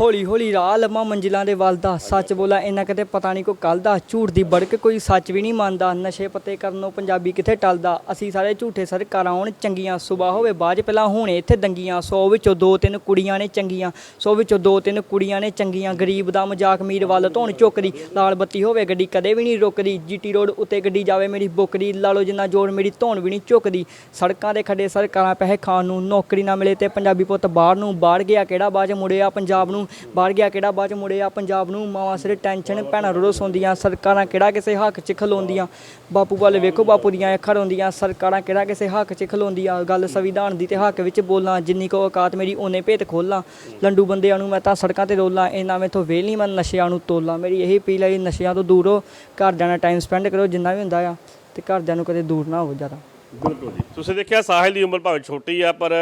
ਹੌਲੀ ਹੌਲੀ ਰਾਹ ਲੰਮਾ ਮੰਜ਼ਿਲਾਂ ਦੇ ਵੱਲ ਦਾ। ਸੱਚ ਬੋਲਾ, ਇੰਨਾ ਕਦੇ ਪਤਾ ਨਹੀਂ ਕੋ ਕੱਲ ਦਾ। ਝੂਠ ਦੀ ਬੜਕ ਕੋਈ ਸੱਚ ਵੀ ਨਹੀਂ ਮੰਨਦਾ। ਨਸ਼ੇ ਪੱਤੇ ਕਰਨੋਂ ਪੰਜਾਬੀ ਕਿੱਥੇ ਟਲਦਾ? ਅਸੀਂ ਸਾਰੇ ਝੂਠੇ ਸਰਕਾਰਾਂ ਹੁਣ, ਚੰਗੀਆਂ ਸੁਬਾ ਹੋਵੇ, ਬਾਅਦ ਪਹਿਲਾਂ ਹੋਣੇ ਇੱਥੇ ਦੰਗੀਆਂ। 100 ਵਿੱਚੋਂ ਦੋ ਤਿੰਨ ਕੁੜੀਆਂ ਨੇ ਚੰਗੀਆਂ 100 ਵਿੱਚੋਂ ਦੋ ਤਿੰਨ ਕੁੜੀਆਂ ਨੇ ਚੰਗੀਆਂ। ਗਰੀਬ ਦਾ ਮਜ਼ਾਕ ਮੀਰ ਵੱਲ ਧੋਣ ਚੁੱਕਦੀ। ਲਾਲ ਬੱਤੀ ਹੋਵੇ, ਗੱਡੀ ਕਦੇ ਵੀ ਨਹੀਂ ਰੁਕਦੀ। ਜੀਟੀ ਰੋਡ ਉੱਤੇ ਗੱਡੀ ਜਾਵੇ, ਮੇਰੀ ਬੁੱਕਰੀ ਲਾ ਲਓ, ਜਿੰਨਾ ਜੋਰ ਮੇਰੀ ਧੋਣ ਵੀ ਨਹੀਂ ਝੁਕਦੀ ਸੜਕਾਂ ਦੇ ਖੱਡੇ ਸਰਕਾਰਾਂ ਪੈਸੇ ਖਾਣ ਨੂੰ ਨੌਕਰੀ ਨਾ ਮਿਲੇ ਤੇ ਪੰਜਾਬੀ ਪੁੱਤ ਬਾਹਰ ਨੂੰ ਬਾਹਰ ਗਿਆ। ਕਿਹੜਾ ਬਾਅਦ 'ਚ ਮੁੜਿਆ ਪੰਜਾਬ ਨੂੰ? ਬਾਹਰ ਗਿਆ ਕਿਹੜਾ, ਬਾਅਦ 'ਚ ਮੁੜਿਆ ਪੰਜਾਬ ਨੂੰ, ਮਾਵਾਂ ਸਿਰ ਟੈਨਸ਼ਨ, ਭੈਣਾਂ ਰੋ ਸੌਂਦੀਆਂ, ਸਰਕਾਰਾਂ ਕਿਹੜਾ ਕਿਸੇ ਹੱਕ 'ਚ ਖਲੋਂਦੀਆਂ। ਬਾਪੂ ਵੱਲ ਵੇਖੋ, ਬਾਪੂ ਦੀਆਂ ਅੱਖਾਂ ਰੋਂਦੀਆਂ, ਸਰਕਾਰਾਂ ਕਿਹੜਾ ਕਿਸੇ ਹੱਕ 'ਚ ਖਲੋਂਦੀਆਂ। ਗੱਲ ਸੰਵਿਧਾਨ ਦੀ ਤੇ ਹੱਕ ਵਿੱਚ ਬੋਲਾਂ, ਜਿੰਨੀ ਕੋ ਔਕਾਤ ਮੇਰੀ ਓਨੇ ਭੇਤ ਖੋਲਾਂ। ਲੰਡੂ ਬੰਦਿਆਂ ਨੂੰ ਮੈਂ ਤਾਂ ਸੜਕਾਂ ਤੇ ਰੋਲਾਂ ਇਹਨਾਂ ਮੈਥੋਂ ਵੇਲ ਨਹੀਂ ਮੈਂ ਨਸ਼ਿਆਂ ਨੂੰ ਤੋਲਾਂ। ਮੇਰੀ ਇਹੀ ਅਪੀਲ ਹੈ, ਨਸ਼ਿਆਂ ਤੋਂ ਦੂਰ ਹੋ ਘਰਦਿਆਂ ਨਾਲ ਟਾਈਮ ਸਪੈਂਡ ਕਰੋ, ਜਿੰਨਾ ਵੀ ਹੁੰਦਾ ਆ, ਤੇ ਘਰਦਿਆਂ ਨੂੰ ਕਦੇ ਦੂਰ ਨਾ ਹੋਵੋ ਜ਼ਿਆਦਾ। ਬਿਲਕੁਲ ਜੀ। ਤੁਸੀਂ ਦੇਖਿਆ, ਸਾਹਿਲ ਦੀ ਉਮਰ ਭਾਵੇਂ ਛੋਟੀ ਆ, ਪਰ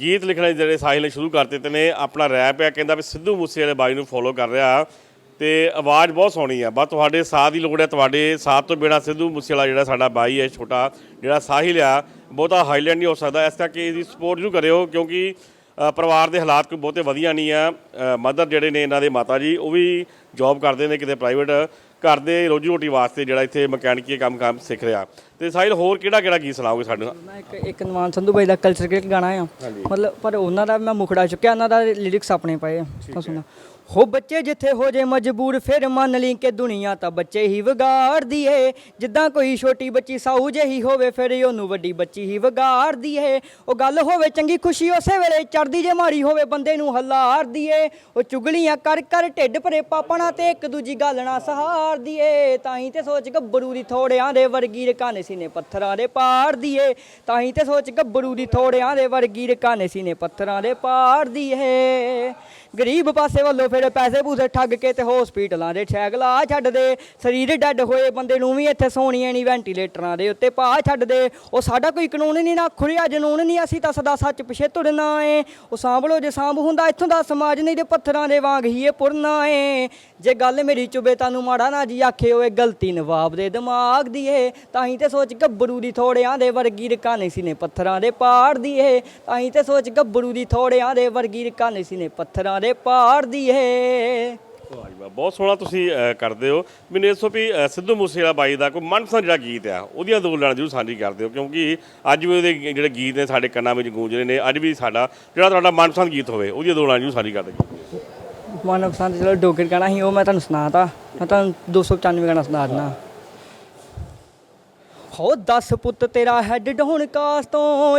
ਗੀਤ ਲਿਖਣੇ ਜਿਹੜੇ ਸਾਹਿਲ ਨੇ ਸ਼ੁਰੂ ਕਰ ਦਿੱਤੇ ਨੇ ਆਪਣਾ ਰੈਪ ਆ, ਕਹਿੰਦਾ ਵੀ ਸਿੱਧੂ ਮੂਸੇ ਵਾਲੇ ਬਾਈ ਨੂੰ ਫੋਲੋ ਕਰ ਰਿਹਾ। ਤੇ ਆਵਾਜ਼ ਬਹੁਤ ਸੋਹਣੀ ਆ। ਬਸ ਤੁਹਾਡੇ ਸਾਥ ਦੀ ਲੋੜ ਹੈ ਤੁਹਾਡੇ ਸਾਥ ਤੋਂ ਬਿਨਾ ਸਿੱਧੂ ਮੂਸੇ ਵਾਲਾ ਜਿਹੜਾ ਸਾਡਾ ਬਾਈ ਹੈ ਛੋਟਾ ਜਿਹੜਾ ਸਾਹਿਲ ਆ, ਬਹੁਤਾ ਹਾਈਲਾਈਟ ਨਹੀਂ ਹੋ ਸਕਦਾ। ਇਸ ਕਰਕੇ ਇਹਦੀ ਸਪੋਰਟ ਜ਼ਰੂਰ ਕਰਿਓ, ਕਿਉਂਕਿ ਪਰਿਵਾਰ ਦੇ ਹਾਲਾਤ ਕੋਈ ਬਹੁਤੇ ਵਧੀਆ ਨਹੀਂ ਆ। ਮਦਰ ਜਿਹੜੇ ਨੇ ਇਹਨਾਂ ਦੇ ਮਾਤਾ ਜੀ, ਉਹ ਵੀ ਜੌਬ ਕਰਦੇ ਨੇ ਕਿਤੇ ਪ੍ਰਾਈਵੇਟ ਘਰ ਦੇ ਰੋਜੀ ਰੋਟੀ ਵਾਸਤੇ ਜਿਹੜਾ ਇੱਥੇ ਮਕੈਨਿਕੀ ਕੰਮ ਕੰਮ ਸਿੱਖ ਰਿਹਾ। ਤੇ ਸਾਹਿਲ ਹੋਰ ਕਿਹੜਾ ਕਿਹੜਾ ਗੀਤ ਸੁਣਾਓਗੇ ਸਾਡੇ ਨਾਲ? ਮੈਂ ਇੱਕ ਇੱਕ ਨਵਾਨ ਸੰਧੂ ਬਾਈ ਦਾ ਕਲਚਰ ਗਾਣਾ ਆ। ਮਤਲਬ ਪਰ ਉਹਨਾਂ ਦਾ ਮੈਂ ਮੁਖੜਾ ਚੁੱਕਿਆ ਉਹਨਾਂ ਦਾ ਲਿਰਿਕਸ ਆਪਣੇ ਪਏ ਆ। ਸੁਣਾ ਹੋ ਬੱਚੇ ਜਿੱਥੇ ਹੋ ਜੇ ਮਜਬੂਰ, ਫਿਰ ਮੰਨ ਲਈ ਕਿ ਦੁਨੀਆ ਤਾਂ ਬੱਚੇ ਹੀ ਵਿਗਾੜਦੀ ਏ। ਜਿੱਦਾਂ ਕੋਈ ਛੋਟੀ ਬੱਚੀ ਸਾਊ ਜਿਹੀ ਹੋਵੇ, ਫਿਰ ਉਹਨੂੰ ਵੱਡੀ ਬੱਚੀ ਹੀ ਵਿਗਾੜਦੀ ਏ। ਉਹ ਗੱਲ ਹੋਵੇ ਚੰਗੀ ਖੁਸ਼ੀ, ਉਸੇ ਵੇਲੇ ਚੜਦੀ ਜੇ ਮਾਰੀ ਹੋਵੇ, ਬੰਦੇ ਨੂੰ ਹਲਾਰਦੀ ਏ। ਉਹ ਚੁਗਲੀਆਂ ਕਰ ਕਰ, ਢਿੱਡ ਭਰੇ ਪਾਪਣਾ ਤੇ ਇੱਕ ਦੂਜੀ ਗੱਲ ਨਾ ਸਹਾਰਦੀ ਏ। ਤਾਂ ਹੀ ਤੇ ਸੋਚ ਗੱਭਰੂ ਦੀ ਥੋੜਿਆਂ ਦੇ ਵਰਗੀ ਰਕਾਨੇ ਸੀਨੇ ਪੱਥਰਾਂ ਦੇ ਪਾੜਦੀ ਏ। ਤਾਂ ਹੀ ਤੇ ਸੋਚ ਗੱਭਰੂ ਦੀ ਥੋੜਿਆਂ ਦੇ ਵਰਗੀ ਰਕਾਨੇ ਸੀਨੇ ਪੱਥਰਾਂ ਦੇ ਪਾੜਦੀ ਏ। ਗਰੀਬ ਪਾਸੇ ਵੱਲੋਂ ਫਿਰ ਪੈਸੇ ਪੂਸੇ ਠੱਗ ਕੇ ਤੇ ਹਸਪੀਟਲਾਂ ਦੇ ਸਾਈਕਲਾਂ ਛੱਡ ਦੇ। ਸਰੀਰ ਡੈੱਡ ਹੋਏ ਬੰਦੇ ਨੂੰ ਵੀ ਇੱਥੇ ਸੋਣੀਆਂ ਨਹੀਂ ਵੈਂਟੀਲੇਟਰਾਂ ਦੇ ਉੱਤੇ ਪਾ ਛੱਡ ਦੇ। ਉਹ ਸਾਡਾ ਕੋਈ ਕਾਨੂੰਨ ਨਹੀਂ ਨਾ। ਖੁਰਿਆ ਜਨੂਨ ਨਹੀਂ ਅਸੀਂ ਤਾਂ ਸਦਾ ਸੱਚ ਪਿਛੇ ਤੁਰਨਾ ਏ। ਉਹ ਸਾਂਭਲੋ ਜੇ ਸਾਂਭ ਹੁੰਦਾ, ਇੱਥੋਂ ਦਾ ਸਮਾਜ ਨਹੀਂ ਤੇ ਪੱਥਰਾਂ ਦੇ ਵਾਂਗ ਹੀ ਇਹ ਪੁਰਨਾ ਏ। ਜੇ ਗੱਲ ਮੇਰੀ ਚੁਬੇ ਤਾਨੂੰ ਮਾੜਾ ਨਾ ਜੀ ਆਖੇ ਓਏ ਗਲਤੀ ਨਵਾਬ ਦੇ ਦਿਮਾਗ ਦੀ ਏ। ਤਾਂ ਹੀ ਤੇ ਸੋਚ ਗੱਭਰੂ ਦੀ ਥੋੜਿਆਂ ਦੇ ਵਰਗੀ ਰਕਾਨੇ ਸੀ ਨੇ ਪੱਥਰਾਂ ਦੇ ਪਾੜ ਦੀ ਏ। ਤਾਂ ਹੀ ਤੇ ਸੋਚ ਗੱਭਰੂ ਦੀ ਥੋੜਿਆਂ ਦੇ ਵਰਗੀ ਰਕਾਨੇ ਸੀ ਨੇ ਪੱਥਰਾਂ ਦੇ ਪਾੜ ਦੀ ਏ ਵਾਹ ਬਹੁਤ ਸੋਹਣਾ ਤੁਸੀਂ ਅ, ਕਰਦੇ ਹੋ। ਮੈਨੂੰ ਇਹ ਦੱਸੋ ਵੀ ਅ, ਸਿੱਧੂ ਮੂਸੇਵਾਲਾ ਬਾਈ ਦਾ ਕੋਈ ਮਨਪਸੰਦ ਜਿਹੜਾ ਗੀਤ ਆ ਉਹਦੀਆਂ ਦੋ ਲਾਈਨਾਂ ਜ਼ਰੂਰ ਸਾਂਝੀ ਕਰਦੇ ਹੋ ਕਿਉਂਕਿ ਅੱਜ ਵੀ ਉਹਦੇ ਜਿਹੜੇ ਗੀਤ ਨੇ ਸਾਡੇ ਕੰਨਾਂ ਵਿੱਚ ਗੂੰਜ ਰਹੇ ਨੇ ਅੱਜ ਵੀ ਸਾਡਾ ਜਿਹੜਾ ਤੁਹਾਡਾ ਮਨਪਸੰਦ ਗੀਤ ਹੋਵੇ ਉਹਦੀਆਂ ਦੋ ਲਾਈਨਾਂ ਜ਼ਰੂਰ ਸਾਂਝੀ ਕਰਦੇ ਮਨਪਸੰਦ ਚਲੋ ਡੋਗਰ ਗਾਣਾ ਸੀ ਉਹ ਮੈਂ ਤੁਹਾਨੂੰ ਸੁਣਾਤਾ। ਮੈਂ ਤੁਹਾਨੂੰ 295 ਗਾਣਾ ਸੁਣਾ ਦਿੰਦਾ। ਹੋ 10 ਪੁੱਤ ਤੇਰਾ ਹੈਡ ਡਾਉਣ ਕਾਸ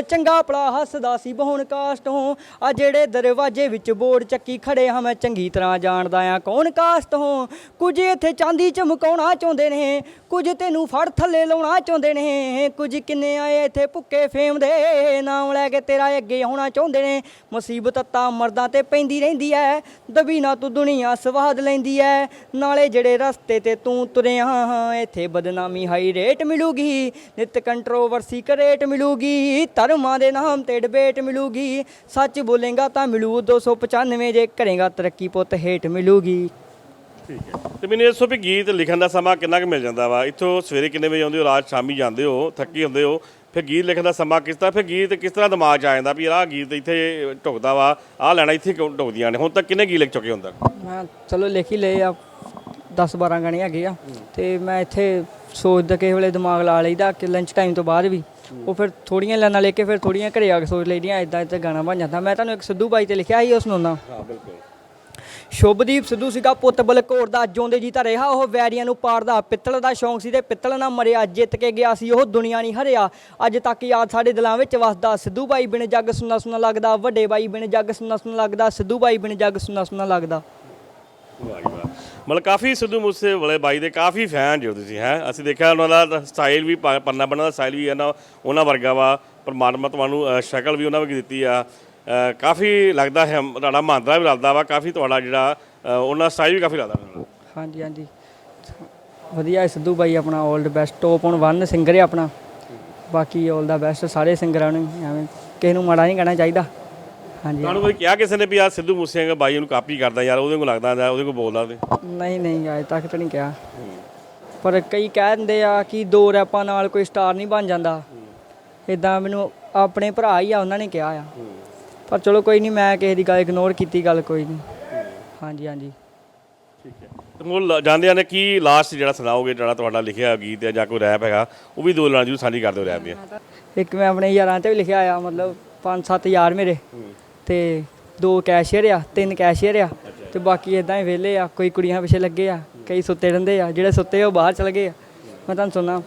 ਚੰਗਾ ਭਲਾ ਹੱਸਦਾ ਸੀ ਬਹਣ ਕਾਸ ਤੋਂ ਆ ਜਿਹੜੇ ਦਰਵਾਜ਼ੇ ਵਿੱਚ ਬੋਰਡ ਚੱਕੀ ਖੜੇ ਹਾਂ ਮੈਂ ਚੰਗੀ ਤਰ੍ਹਾਂ ਜਾਣਦਾ ਆ ਕੌਣ ਕਾਸ ਤੋਂ ਕੁਝ ਇੱਥੇ ਚਾਂਦੀ ਚਮਕਾਉਣਾ ਚਾਹੁੰਦੇ ਨੇ, ਕੁਝ ਤੈਨੂੰ ਫੜ ਥੱਲੇ ਲਾਉਣਾ ਚਾਹੁੰਦੇ ਨੇ। ਕੁਝ ਕਿੰਨੇ ਆਏ ਇੱਥੇ ਭੁੱਕੇ ਫੇਮ ਦੇ, ਨਾਮ ਲੈ ਕੇ ਤੇਰਾ ਅੱਗੇ ਹੋਣਾ ਚਾਹੁੰਦੇ ਨੇ। ਮੁਸੀਬਤ ਤਾਂ ਮਰਦਾਂ ਤੇ ਪੈਂਦੀ ਰਹਿੰਦੀ ਐ, ਦਬੀ ਨਾ ਤੂੰ ਦੁਨੀਆ ਸਵਾਦ ਲੈਂਦੀ ਐ। ਨਾਲੇ ਜਿਹੜੇ ਰਸਤੇ ਤੇ ਤੂੰ ਤੁਰਿਆ ਹਾਂ, ਇੱਥੇ ਬਦਨਾਮੀ ਹਾਈ ਰੇਟ ਮਿਲੂਗੀ। ਨਿਤ ਕੰਟਰੋਵਰਸੀ ਕਰੇਟ ਮਿਲੂਗੀ ਧਰਮਾਂ ਦੇ ਨਾਮ ਤੇ ਡਿਬੇਟ ਮਿਲੂਗੀ। ਸੱਚ ਬੋਲੇਗਾ ਤਾਂ ਮਿਲੂ 295 ਜੇ ਕਰੇਗਾ ਤਰੱਕੀ ਪੁੱਤ ਹੇਟ ਮਿਲੂਗੀ। ਠੀਕ ਹੈ। ਤੇ ਮੈਨੂੰ ਦੱਸੋ ਵੀ ਗੀਤ ਲਿਖਣ ਦਾ ਸਮਾਂ ਕਿੰਨਾ ਕੁ ਮਿਲ ਜਾਂਦਾ ਵਾ? ਇੱਥੋਂ ਸਵੇਰੇ ਕਿੰਨੇ ਵਜੇ ਆਉਂਦੇ ਹੋ? ਰਾਤ ਸ਼ਾਮੀ ਜਾਂਦੇ ਹੋ? ਥੱਕੀ ਹੁੰਦੇ ਹੋ? ਫਿਰ ਗੀਤ ਲਿਖਣ ਦਾ ਸਮਾਂ ਕਿਸ ਤਰ੍ਹਾਂ? ਫਿਰ ਗੀਤ ਕਿਸ ਤਰ੍ਹਾਂ ਦਿਮਾਗ 'ਚ ਆ ਜਾਂਦਾ ਵੀ ਆਹ ਗੀਤ ਇੱਥੇ ਢੁਕਦਾ ਵਾ ਆਹ ਲੈਣਾ ਇੱਥੇ ਢੁਕਦੀਆਂ ਨੇ? ਹੁਣ ਤੱਕ ਕਿੰਨੇ ਗੀਤ ਲਿਖ ਚੁੱਕੇ ਹੁੰਦਾ ਮੈਂ ਚਲੋ ਲਿਖ ਹੀ ਲਏ ਆ। 10 12 ਗਾਣੇ ਹੈਗੇ ਆ। ਤੇ ਮੈਂ ਇੱਥੇ ਸੋਚਦਾ ਕਿਸੇ ਵੇਲੇ ਦਿਮਾਗ ਲਾ ਲਈਦਾ ਕਿ ਲੰਚ ਟਾਈਮ ਤੋਂ ਬਾਅਦ ਵੀ। ਉਹ ਫਿਰ ਥੋੜੀਆਂ ਲਾਈਨਾਂ ਲੈ ਕੇ ਫਿਰ ਥੋੜੀਆਂ ਘਰੇ ਆ ਕੇ ਸੋਚ ਲਈਦੀਆਂ ਇਦਾਂ ਇਦਾਂ ਗਾਣਾ ਬਣ ਜਾਂਦਾ। ਮੈਂ ਤੁਹਾਨੂੰ ਇੱਕ ਸਿੱਧੂ ਬਾਈ ਤੇ ਲਿਖਿਆ ਸੀ ਉਹ ਸੁਣਾਉਂਦਾ। ਹਾਂ ਬਿਲਕੁਲ। ਸ਼ੁਭਦੀਪ ਸਿੱਧੂ ਸੀਗਾ ਪੁੱਤ ਬਲਕੌਰ ਦਾ ਜਿਉਂਦੇ ਜੀ ਤਾਂ ਰਿਹਾ ਉਹ ਵੈਰੀਆਂ ਨੂੰ ਪਾੜਦਾ। ਪਿੱਤਲ ਦਾ ਸ਼ੌਂਕ ਸੀ ਤੇ ਪਿੱਤਲ ਨਾ ਮਰਿਆ ਜਿੱਤ ਕੇ ਗਿਆ ਸੀ ਉਹ ਦੁਨੀਆ ਨਹੀਂ ਹਰਿਆ। ਅੱਜ ਤੱਕ ਯਾਦ ਸਾਡੇ ਦਿਲਾਂ ਵਿੱਚ ਵਸਦਾ। ਸਿੱਧੂ ਬਾਈ ਬਿਨ ਜੱਗ ਸੁਣਨਾ ਸੁਣਨਾ ਲੱਗਦਾ ਵੱਡੇ ਬਾਈ ਬਿਨ ਜੱਗ ਸੁਣਨਾ ਸੁਣਨਾ ਲੱਗਦਾ ਸਿੱਧੂ ਬਾਈ ਬਿਨ ਜੱਗ ਸੁਣਨਾ ਸੁਣਨਾ ਲੱਗਦਾ। ਵਾਹ। ਮਤਲਬ ਕਾਫੀ ਸਿੱਧੂ ਮੂਸੇ ਵਾਲੇ ਬਾਈ ਦੇ ਕਾਫੀ ਫੈਨ ਜੋ ਤੁਸੀਂ ਹੈ। ਅਸੀਂ ਦੇਖਿਆ ਉਹਨਾਂ ਦਾ ਸਟਾਈਲ ਵੀ ਪ- ਪੰਨਾ ਬੰਨਾ ਦਾ ਸਟਾਈਲ ਵੀ ਹੈ ਨਾ ਉਹਨਾਂ ਵਰਗਾ ਵਾ। ਪਰਮਾਤਮਾ ਤੁਹਾਨੂੰ ਅ, ਸ਼ਕਲ ਵੀ ਉਹਨਾਂ ਵਰਗੀ ਦਿੱਤੀ ਆ। ਅ, ਕਾਫੀ ਲੱਗਦਾ ਹੈ ਤੁਹਾਡਾ ਮਹਾਂਦਰਾ ਵੀ ਲੱਗਦਾ ਵਾ। ਕਾਫੀ ਤੁਹਾਡਾ ਜਿਹੜਾ ਅ, ਉਹਨਾਂ ਦਾ ਸਟਾਈਲ ਵੀ ਕਾਫੀ ਲੱਗਦਾ ਮੈਨੂੰ। ਹਾਂਜੀ ਹਾਂਜੀ। ਵਧੀਆ ਹੈ ਸਿੱਧੂ ਬਾਈ ਆਪਣਾ 올 best top on one singer ਹੈ ਆਪਣਾ। ਬਾਕੀ 올 ਦਾ ਬੈਸਟ ਸਾਰੇ ਸਿੰਗਰਾਂ ਨੂੰ। ਐਵੇਂ ਕਿਸੇ ਨੂੰ ਮਾੜਾ ਨਹੀਂ ਕਹਿਣਾ ਚਾਹੀਦਾ। ਹਾਂਜੀ। ਤੁਹਾਨੂੰ ਕੋਈ ਕਿਹਾ ਕਿਸੇ ਨੇ ਵੀ ਆ ਸਿੱਧੂ ਮੂਸੇਵਾਲਾ ਬਾਈ ਨੂੰ ਕਾਪੀ ਕਰਦਾ ਯਾਰ ਉਹਦੇ ਕੋਲ ਲੱਗਦਾ ਜਾਂ ਉਹਦੇ ਕੋਲ ਬੋਲਦਾ ਤੇ? ਨਹੀਂ ਨਹੀਂ ਅਜੇ ਤੱਕ ਤਾਂ ਨਹੀਂ ਕਿਹਾ। ਪਰ ਕਈ ਕਹਿ ਦਿੰਦੇ ਆ ਕਿ ਦੋ ਰੈਪਾਂ ਨਾਲ ਕੋਈ ਸਟਾਰ ਨਹੀਂ ਬਣ ਜਾਂਦਾ। ਇਦਾਂ ਮੈਨੂੰ ਆਪਣੇ ਭਰਾ ਹੀ ਆ ਉਹਨਾਂ ਨੇ ਕਿਹਾ ਆ। ਪਰ ਚਲੋ ਕੋਈ ਨਹੀਂ ਮੈਂ ਕਿਸੇ ਦੀ ਗੱਲ ਇਗਨੋਰ ਕੀਤੀ ਗੱਲ ਕੋਈ ਨਹੀਂ। ਹਾਂਜੀ ਹਾਂਜੀ। ਠੀਕ ਹੈ। ਤੇ ਮੁੱਲ ਜਾਂਦਿਆਂ ਨੇ ਕੀ ਲਾਸਟ ਜਿਹੜਾ ਸੁਣਾਓਗੇ ਜਿਹੜਾ ਤੁਹਾਡਾ ਲਿਖਿਆ ਗੀਤ ਹੈ ਜਾਂ ਕੋਈ ਰੈਪ ਹੈਗਾ ਉਹ ਵੀ ਦੋ ਲਾਈਨਾਂ ਜਰੂਰ ਸਾਂਝੀ ਕਰ ਦਿਓ ਰੈਪ ਦੀਆਂ। ਇੱਕ ਮੈਂ ਆਪਣੇ ਯਾਰਾਂ ਤੇ ਵੀ ਲਿਖਿਆ ਆ ਮਤਲਬ ਪੰਜ ਸੱਤ ਯਾਰ ਮੇਰੇ। ਤੇ ਦੋ ਕੈਸ਼ੀਅਰ ਆ, ਤਿੰਨ ਕੈਸ਼ੀਅਰ ਆ ਤੇ ਬਾਕੀ ਇਦਾਂ ਹੀ ਵਿਹਲੇ ਆ, ਕੋਈ ਕੁੜੀਆਂ ਪਿੱਛੇ ਲੱਗੇ ਆ, ਕਈ ਸੁੱਤੇ ਰਹਿੰਦੇ ਆ, ਜਿਹੜੇ ਸੁੱਤੇ ਉਹ ਬਾਹਰ ਚਲੇ ਗਏ ਆ। ਮੈਂ ਤੁਹਾਨੂੰ ਸੁਣਾ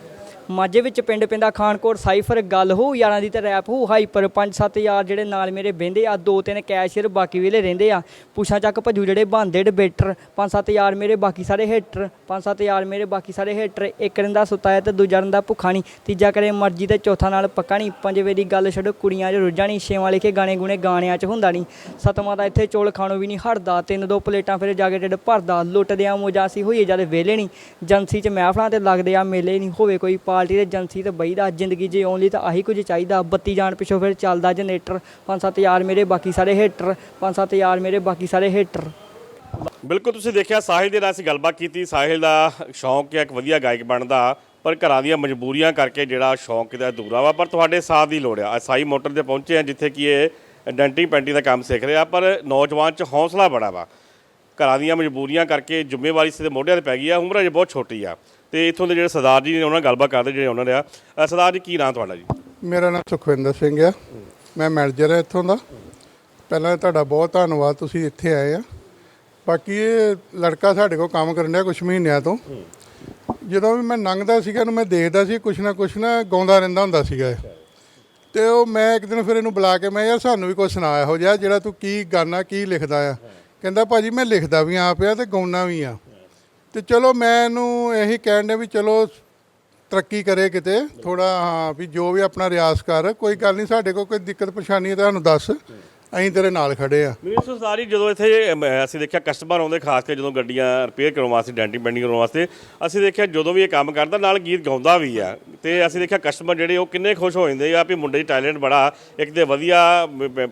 ਮਾਝੇ ਵਿੱਚ ਪਿੰਡ ਪਿੰਡਾ ਖਾਨਕੋਟ ਸਾਈਫਰ ਗੱਲ ਹੋ, ਯਾਰਾਂ ਦੀ ਤੇ ਰੈਪ ਹੋ, ਹਾਈਪਰ ਪੰਜ ਸੱਤ ਯਾਰ ਜਿਹੜੇ ਨਾਲ ਮੇਰੇ ਬਹਿੰਦੇ ਆ, ਦੋ ਤਿੰਨ ਕੈਸ਼ੀਅਰ ਬਾਕੀ ਵੇਲੇ ਰਹਿੰਦੇ ਆ। ਪੁੱਛਾਂ ਚੱਕ ਭੱਜੂ ਜਿਹੜੇ ਬੰਦੇ ਡਿਬੇਟਰ ਪੰਜ ਸੱਤ ਯਾਰ ਮੇਰੇ ਬਾਕੀ ਸਾਰੇ ਹੇਟਰ ਪੰਜ ਸੱਤ ਯਾਰ ਮੇਰੇ ਬਾਕੀ ਸਾਰੇ ਹੇਟਰ ਇੱਕ ਰਹਿੰਦਾ ਸੁੱਤਾ ਹੈ ਤੇ ਦੂਜਾ ਰਹਿੰਦਾ ਭੁੱਖਾ ਨਹੀਂ। ਤੀਜਾ ਕਰੇ ਮਰਜ਼ੀ ਤੇ ਚੌਥਾ ਨਾਲ ਪੱਕਾ ਨਹੀਂ। ਪੰਜਵੇਂ ਦੀ ਗੱਲ ਛੱਡੋ ਕੁੜੀਆਂ 'ਚ ਰੁੱਝਾ ਨਹੀਂ। ਛੇਵਾਂ ਲਿਖੇ ਗਾਣੇ ਗੁਣੇ ਗਾਣਿਆਂ 'ਚ ਹੁੰਦਾ ਨਹੀਂ। ਸਤਵਾਂ ਦਾ ਇੱਥੇ ਚੋਲ ਖਾਣੋਂ ਵੀ ਨਹੀਂ ਹਟਦਾ। ਤਿੰਨ ਦੋ ਪਲੇਟਾਂ ਫਿਰ ਜਾ ਕੇ ਢਿੱਡ ਭਰਦਾ। ਲੁੱਟਦਿਆਂ ਮੋਜਾ ਸੀ ਹੋਈਏ ਜਦ ਵੇਲੇ ਨਹੀਂ। ਜੰਸੀ 'ਚ ਮਹਿਫਲਾਂ ਤੇ ਲੱਗਦੇ ਆ, ਮੇਲੇ ਨਹੀਂ। ਹੋਵੇ ਕੋਈ ਪਾਰਟੀ ਦੇ ਏਜੰਸੀ ਤੇ ਬਈਦਾ ਜ਼ਿੰਦਗੀ ਜਿਉਣ ਲਈ ਤਾਂ ਆਹੀ ਕੁਝ ਚਾਹੀਦਾ। ਬੱਤੀ ਜਾਣ ਪਿੱਛੋਂ ਫਿਰ ਚੱਲਦਾ ਜਨਰੇਟਰ। ਪੰਜ ਸੱਤ ਯਾਰ ਮੇਰੇ, ਬਾਕੀ ਸਾਰੇ ਹੇਟਰ ਪੰਜ ਸੱਤ ਯਾਰ ਮੇਰੇ, ਬਾਕੀ ਸਾਰੇ ਹੇਟਰ ਬਿਲਕੁਲ ਤੁਸੀਂ ਦੇਖਿਆ, ਸਾਹਿਲ ਦੇ ਨਾਲ ਅਸੀਂ ਗੱਲਬਾਤ ਕੀਤੀ। ਸਾਹਿਲ ਦਾ ਸ਼ੌਂਕ ਹੈ ਇੱਕ ਵਧੀਆ ਗਾਇਕ ਬਣਨ ਦਾ ਪਰ ਘਰਾਂ ਦੀਆਂ ਮਜਬੂਰੀਆਂ ਕਰਕੇ ਜਿਹੜਾ ਸ਼ੌਂਕ ਕਿਤੇ ਅਧੂਰਾ ਵਾ। ਪਰ ਤੁਹਾਡੇ ਸਾਥ ਦੀ ਲੋੜ ਆ। ਸਾਈ ਮੋਟਰ ਤੇ ਪਹੁੰਚੇ ਆ ਜਿੱਥੇ ਕਿ ਇਹ ਡੈਂਟਿੰਗ ਪੈਂਟਿੰਗ ਦਾ ਕੰਮ ਸਿੱਖ ਰਿਹਾ, ਪਰ ਨੌਜਵਾਨ 'ਚ ਹੌਸਲਾ ਬੜਾ ਵਾ। ਘਰਾਂ ਦੀਆਂ ਮਜਬੂਰੀਆਂ ਕਰਕੇ ਜ਼ਿੰਮੇਵਾਰੀ ਸਿੱਧੇ ਮੋਢਿਆਂ ਤੇ ਪੈ ਗਈ ਆ। ਉਮਰ ਅਜੇ ਬਹੁਤ ਛੋਟੀ ਆ। ਤੇ ਇੱਥੋਂ ਦੇ ਜਿਹੜੇ ਸਰਦਾਰ ਜੀ ਨੇ ਉਹਨਾਂ ਨਾਲ ਗੱਲਬਾਤ ਕਰਦੇ ਜਿਹੜੇ ਉਹਨਾਂ ਦੇ ਆ ਅ, ਸਰਦਾਰ ਜੀ ਕੀ ਨਾਂ ਤੁਹਾਡਾ ਜੀ? ਮੇਰਾ ਨਾਮ ਸੁਖਵਿੰਦਰ ਸਿੰਘ ਆ। ਮੈਂ ਮੈਨੇਜਰ ਹਾਂ ਇੱਥੋਂ ਦਾ। ਪਹਿਲਾਂ ਤੁਹਾਡਾ ਬਹੁਤ ਧੰਨਵਾਦ ਤੁਸੀਂ ਇੱਥੇ ਆਏ ਆ। ਬਾਕੀ ਇਹ ਲੜਕਾ ਸਾਡੇ ਕੋਲ ਕੰਮ ਕਰਨ ਡਿਆ ਕੁਛ ਮਹੀਨਿਆਂ ਤੋਂ। ਜਦੋਂ ਵੀ ਮੈਂ ਲੰਘਦਾ ਸੀਗਾ ਇਹਨੂੰ ਮੈਂ ਦੇਖਦਾ ਸੀ ਕੁਛ ਨਾ ਕੁਛ ਨਾ ਗਾਉਂਦਾ ਰਹਿੰਦਾ ਹੁੰਦਾ ਸੀਗਾ ਇਹ। ਤੇ ਉਹ ਮੈਂ ਇੱਕ ਦਿਨ ਫਿਰ ਇਹਨੂੰ ਬੁਲਾ ਕੇ ਮੈਂ ਯਾਰ ਸਾਨੂੰ ਵੀ ਕੁਛ ਸੁਣਾ ਇਹੋ ਜਿਹਾ ਜਿਹੜਾ ਤੂੰ ਕੀ ਗਾਣਾ ਕੀ ਲਿਖਦਾ ਆ? ਕਹਿੰਦਾ ਭਾਜੀ ਮੈਂ ਲਿਖਦਾ ਵੀ ਆਪ ਆ ਤੇ ਗਾਉਣਾ ਵੀ ਆ। ਤੇ ਚਲੋ ਮੈਂ ਇਹਨੂੰ ਇਹੀ ਕਹਿਣ ਡਿਆ ਵੀ ਚਲੋ ਤਰੱਕੀ ਕਰੇ ਕਿਤੇ ਥੋੜਾ ਹਾਂ ਵੀ ਜੋ ਵੀ ਆਪਣਾ ਰਿਆਜ਼ ਕਰ ਕੋਈ ਗੱਲ ਨਹੀਂ ਸਾਡੇ ਕੋਲ ਕੋਈ ਦਿੱਕਤ ਪਰੇਸ਼ਾਨੀ ਹੈ ਤਾਂ ਸਾਨੂੰ ਦੱਸ ਅਸੀਂ ਤੇਰੇ ਨਾਲ ਖੜੇ ਆ। ਮੈਨੂੰ ਇਸ ਸਾਰੀ ਜਦੋਂ ਇੱਥੇ ਅਮ, ਅਸੀਂ ਦੇਖਿਆ ਕਸਟਮਰ ਆਉਂਦੇ ਖਾਸ ਕਰਕੇ ਜਦੋਂ ਗੱਡੀਆਂ ਰਿਪੇਅਰ ਕਰਵਾਉਣ ਵਾਸਤੇ ਡੈਂਟਿੰਗ ਪੈਂਟਿੰਗ ਕਰਾਉਣ ਵਾਸਤੇ ਅਸੀਂ ਦੇਖਿਆ ਜਦੋਂ ਵੀ ਇਹ ਕੰਮ ਕਰਦਾ ਨਾਲ ਗੀਤ ਗਾਉਂਦਾ ਵੀ ਆ। ਤੇ ਅਸੀਂ ਦੇਖਿਆ ਕਸਟਮਰ ਜਿਹੜੇ ਉਹ ਕਿੰਨੇ ਖੁਸ਼ ਹੋ ਜਾਂਦੇ ਆ ਵੀ ਮੁੰਡੇ ਦੀ ਟੈਲੈਂਟ ਬੜਾ ਇੱਕ ਤੇ ਵਧੀਆ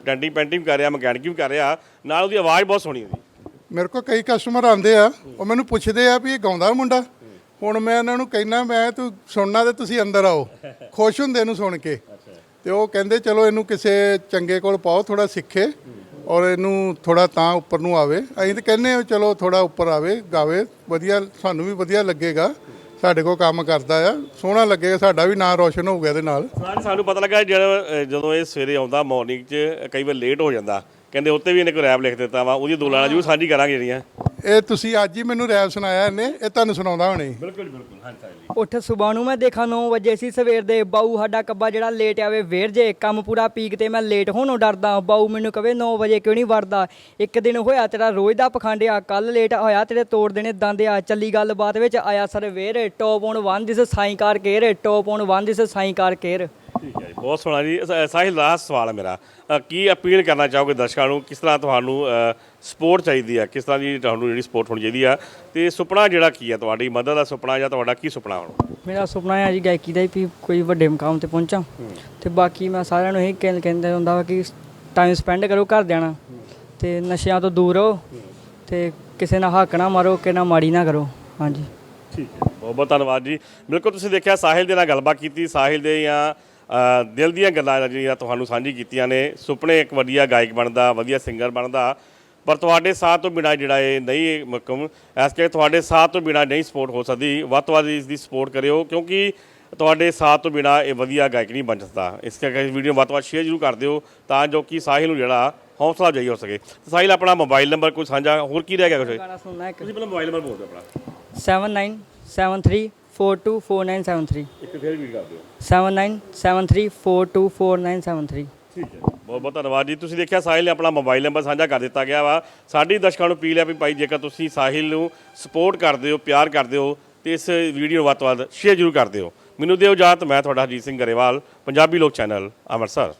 ਡੈਂਟਿੰਗ ਪੈਂਟਿੰਗ ਕਰ ਰਿਹਾ ਮਕੈਨਿਕ ਵੀ ਕਰ ਰਿਹਾ ਨਾਲ ਉਹਦੀ ਆਵਾਜ਼ ਬਹੁਤ ਸੋਹਣੀ ਹੁੰਦੀ। ਮੇਰੇ ਕੋਲ ਕਈ ਕਸਟਮਰ ਆਉਂਦੇ ਆ, ਉਹ ਮੈਨੂੰ ਪੁੱਛਦੇ ਆ ਵੀ ਇਹ ਗਾਉਂਦਾ ਮੁੰਡਾ? ਹੁਣ ਮੈਂ ਇਹਨਾਂ ਨੂੰ ਕਹਿਣਾ ਮੈਂ ਤੂੰ ਸੁਣਨਾ ਤੇ ਤੁਸੀਂ ਅੰਦਰ ਆਓ। ਖੁਸ਼ ਹੁੰਦੇ ਇਹਨੂੰ ਸੁਣ ਕੇ। ਤੇ ਉਹ ਕਹਿੰਦੇ, ਚਲੋ ਇਹਨੂੰ ਕਿਸੇ ਚੰਗੇ ਕੋਲ ਪਾਓ ਥੋੜਾ ਸਿੱਖੇ ਔਰ ਇਹਨੂੰ ਥੋੜਾ ਤਾਂ ਉੱਪਰ ਨੂੰ ਆਵੇ। ਅਸੀਂ ਤਾਂ ਕਹਿੰਦੇ ਆ ਚਲੋ ਥੋੜਾ ਉੱਪਰ ਆਵੇ, ਗਾਵੇ, ਵਧੀਆ, ਸਾਨੂੰ ਵੀ ਵਧੀਆ ਲੱਗੇਗਾ। ਸਾਡੇ ਕੋਲ ਕੰਮ ਕਰਦਾ ਆ, ਸੋਹਣਾ ਲੱਗੇਗਾ, ਸਾਡਾ ਵੀ ਨਾਂ ਰੋਸ਼ਨ ਹੋਊਗਾ ਇਹਦੇ ਨਾਲ। ਸਾਨੂੰ ਪਤਾ ਲੱਗਾ, ਜਿਹੜਾ ਜਦੋਂ ਇਹ ਸਵੇਰੇ ਆਉਂਦਾ ਮਾਰਨਿੰਗ 'ਚ, ਕਈ ਵਾਰ ਲੇਟ ਹੋ ਜਾਂਦਾ। ਕਹਿੰਦੇ ਉੱਤੇ ਵੀ ਇਹਨੇ ਕੋਈ ਰੈਪ ਲਿਖ ਦਿੱਤਾ ਵਾ ਉਹਦੀ ਦੋ ਲਾਣਾ ਜੂ ਸਾਂਝੀ ਕਰਾਂਗੇ ਜਿਹੜੀਆਂ ਇਹ ਤੁਸੀਂ ਅੱਜ ਹੀ ਮੈਨੂੰ ਰੈਪ ਸੁਣਾਇਆ ਇਹਨੇ ਇਹ ਤੁਹਾਨੂੰ ਸੁਣਾਉਂਦਾ ਹੁਣੇ। ਬਿਲਕੁਲ ਬਿਲਕੁਲ ਹਾਂਜੀ ਸਾਹਿਲ ਉੱਠ ਸਵੇਰ ਨੂੰ ਮੈਂ ਦੇਖਾਂ 9 ਵਜੇ ਸੀ ਸਵੇਰ ਦੇ ਬਾਊ ਸਾਡਾ ਕੱਬਾ ਜਿਹੜਾ ਲੇਟ ਆਵੇ ਵੇਰ ਜੇ ਕੰਮ ਪੂਰਾ ਪੀਕ ਤੇ ਮੈਂ ਲੇਟ ਹੋਣੋਂ ਡਰਦਾ ਬਾਊ ਮੈਨੂੰ ਕਵੇ 9 ਵਜੇ ਕਿਉਂ ਨਹੀਂ ਵੜਦਾ ਇੱਕ ਦਿਨ ਹੋਇਆ ਤੇਰਾ ਰੋਜ਼ ਦਾ ਪਖੰਡਿਆ ਕੱਲ ਲੇਟ ਹੋਇਆ ਤੇਰੇ ਤੋੜ ਦੇਣੇ ਦੰਦ ਆ ਚੱਲੀ ਗੱਲਬਾਤ ਵਿੱਚ ਆਇਆ ਸਰ ਵੇਰ ਟੌਪ ਔਨ 1 ਦਿਸ ਸਾਈਂ ਕਾਰ ਕੇਰ ਟੌਪ ਔਨ 1 ਦਿਸ ਸਾਈਂ ਕਾਰ ਕੇਰ। ਠੀਕ ਹੈ ਜੀ ਬਹੁਤ ਸੋਹਣਾ ਜੀ। ਸ- ਸਾਹਿਲ ਲਾਸਟ ਸਵਾਲ ਹੈ ਮੇਰਾ। ਅ, ਕੀ ਅਪੀਲ ਕਰਨਾ ਚਾਹੋਗੇ ਦਰਸ਼ਕਾਂ ਨੂੰ? ਕਿਸ ਤਰ੍ਹਾਂ ਤੁਹਾਨੂੰ ਸਪੋਰਟ ਚਾਹੀਦੀ ਹੈ? ਕਿਸ ਤਰ੍ਹਾਂ ਦੀ ਤੁਹਾਨੂੰ ਜਿਹੜੀ ਸਪੋਰਟ ਹੋਣੀ ਚਾਹੀਦੀ ਆ ਤੇ ਸੁਪਨਾ ਜਿਹੜਾ ਕੀ ਹੈ ਤੁਹਾਡੀ? ਮਦਦ ਦਾ ਸੁਪਨਾ ਜਾਂ ਤੁਹਾਡਾ ਕੀ ਸੁਪਨਾ ਹੁਣ? ਮੇਰਾ ਸੁਪਨਾ ਹੈ ਜੀ ਗਾਇਕੀ ਦਾ ਹੀ ਵੀ ਕੋਈ ਵੱਡੇ ਮੁਕਾਮ ਤੇ ਪਹੁੰਚਾਂ। ਤੇ ਬਾਕੀ ਮੈਂ ਸਾਰਿਆਂ ਨੂੰ ਇਹ ਕਹਿ- ਕਹਿੰਦਾ ਹੁੰਦਾ ਵਾ ਕਿ ਟਾਈਮ ਸਪੈਂਡ ਕਰੋ ਘਰਦਿਆਂ ਨਾਲ। ਤੇ ਨਸ਼ਿਆਂ ਤੋਂ ਦੂਰ ਰਹੋ। ਤੇ ਕਿਸੇ ਨਾਲ ਹੱਕ ਨਾ ਮਾਰੋ ਕਿਸੇ ਨਾਲ ਮਾੜੀ ਨਾ ਕਰੋ। ਹਾਂਜੀ। ਠੀਕ ਹੈ ਬਹੁਤ ਬਹੁਤ ਧੰਨਵਾਦ ਜੀ। ਬਿਲਕੁਲ ਤੁਸੀਂ ਦੇਖਿਆ ਸਾਹਿਲ ਦੇ ਨਾਲ ਗੱਲਬਾਤ ਕੀਤੀ। ਸਾਹਿਲ ਦੇ ਜਾਂ ਦਿਲ ਦੀਆਂ ਗੱਲਾਂ ਜਿਹੜੀਆਂ ਤੁਹਾਨੂੰ ਸਾਂਝੀ ਕੀਤੀਆਂ ਨੇ ਸੁਪਨੇ ਇੱਕ ਵਧੀਆ ਗਾਇਕ ਬਣਦਾ ਵਧੀਆ ਸਿੰਗਰ ਬਣਦਾ ਪਰ ਤੁਹਾਡੇ ਸਾਥ ਤੋਂ ਬਿਨਾ ਜਿਹੜਾ ਇਹ ਨਹੀਂ ਮੁਕਮ ਇਸ ਕਰਕੇ ਤੁਹਾਡੇ ਸਾਥ ਤੋਂ ਬਿਨਾ ਨਹੀਂ ਸਪੋਰਟ ਹੋ ਸਕਦੀ ਵੱਧ ਤੋਂ ਵੱਧ ਇਸ ਦੀ ਸਪੋਰਟ ਕਰਿਓ ਕਿਉਂਕਿ ਤੁਹਾਡੇ ਸਾਥ ਤੋਂ ਬਿਨਾ ਇਹ ਵਧੀਆ ਗਾਇਕ ਨਹੀਂ ਬਣ ਸਕਦਾ। ਇਸ ਕਰਕੇ ਵੀਡੀਓ ਵੱਧ ਤੋਂ ਵੱਧ ਸ਼ੇਅਰ ਜ਼ਰੂਰ ਕਰ ਦਿਓ ਤਾਂ ਜੋ ਕਿ ਸਾਹਿਲ ਨੂੰ ਜਿਹੜਾ ਹੌਸਲਾ ਜਾਈ ਹੋ ਸਕੇ। ਸਾਹਿਲ ਆਪਣਾ ਮੋਬਾਈਲ ਨੰਬਰ ਕੋਈ ਸਾਂਝਾ ਹੋਰ ਕੀ ਰਹਿ ਗਿਆ ਕੁਝ ਤੁਸੀਂ ਪਹਿਲਾਂ ਮੋਬਾਈਲ ਨੰਬਰ ਬੋਲ ਦਿਓ ਆਪਣਾ। 7973424973 ਇੱਕ ਫੇਰ ਵੀ ਕਰ ਦਿਓ। 7973424973 ਠੀਕ ਹੈ ਬਹੁਤ ਬਹੁਤ ਧੰਨਵਾਦ ਜੀ। ਤੁਸੀਂ ਦੇਖਿਆ ਸਾਹਿਲ ਨੇ ਆਪਣਾ ਮੋਬਾਈਲ ਨੰਬਰ ਸਾਂਝਾ ਕਰ ਦਿੱਤਾ ਗਿਆ ਵਾ। ਸਾਡੀ ਦਰਸ਼ਕਾਂ ਨੂੰ ਅਪੀਲ ਹੈ ਵੀ ਭਾਈ ਜੇਕਰ ਤੁਸੀਂ ਸਾਹਿਲ ਨੂੰ ਸਪੋਰਟ ਕਰਦੇ ਹੋ ਪਿਆਰ ਕਰਦੇ ਹੋ ਤੇ ਇਸ ਵੀਡੀਓ ਨੂੰ ਵੱਧ ਤੋਂ ਵੱਧ ਸ਼ੇਅਰ ਜ਼ਰੂਰ ਕਰ ਦਿਓ। ਮੈਨੂੰ ਦਿਓ ਇਜਾਜ਼ਤ ਮੈਂ ਤੁਹਾਡਾ ਹਰਜੀਤ ਸਿੰਘ ਗਰੇਵਾਲ ਪੰਜਾਬੀ ਲੋਕ ਚੈਨਲ ਅੰਮ੍ਰਿਤਸਰ।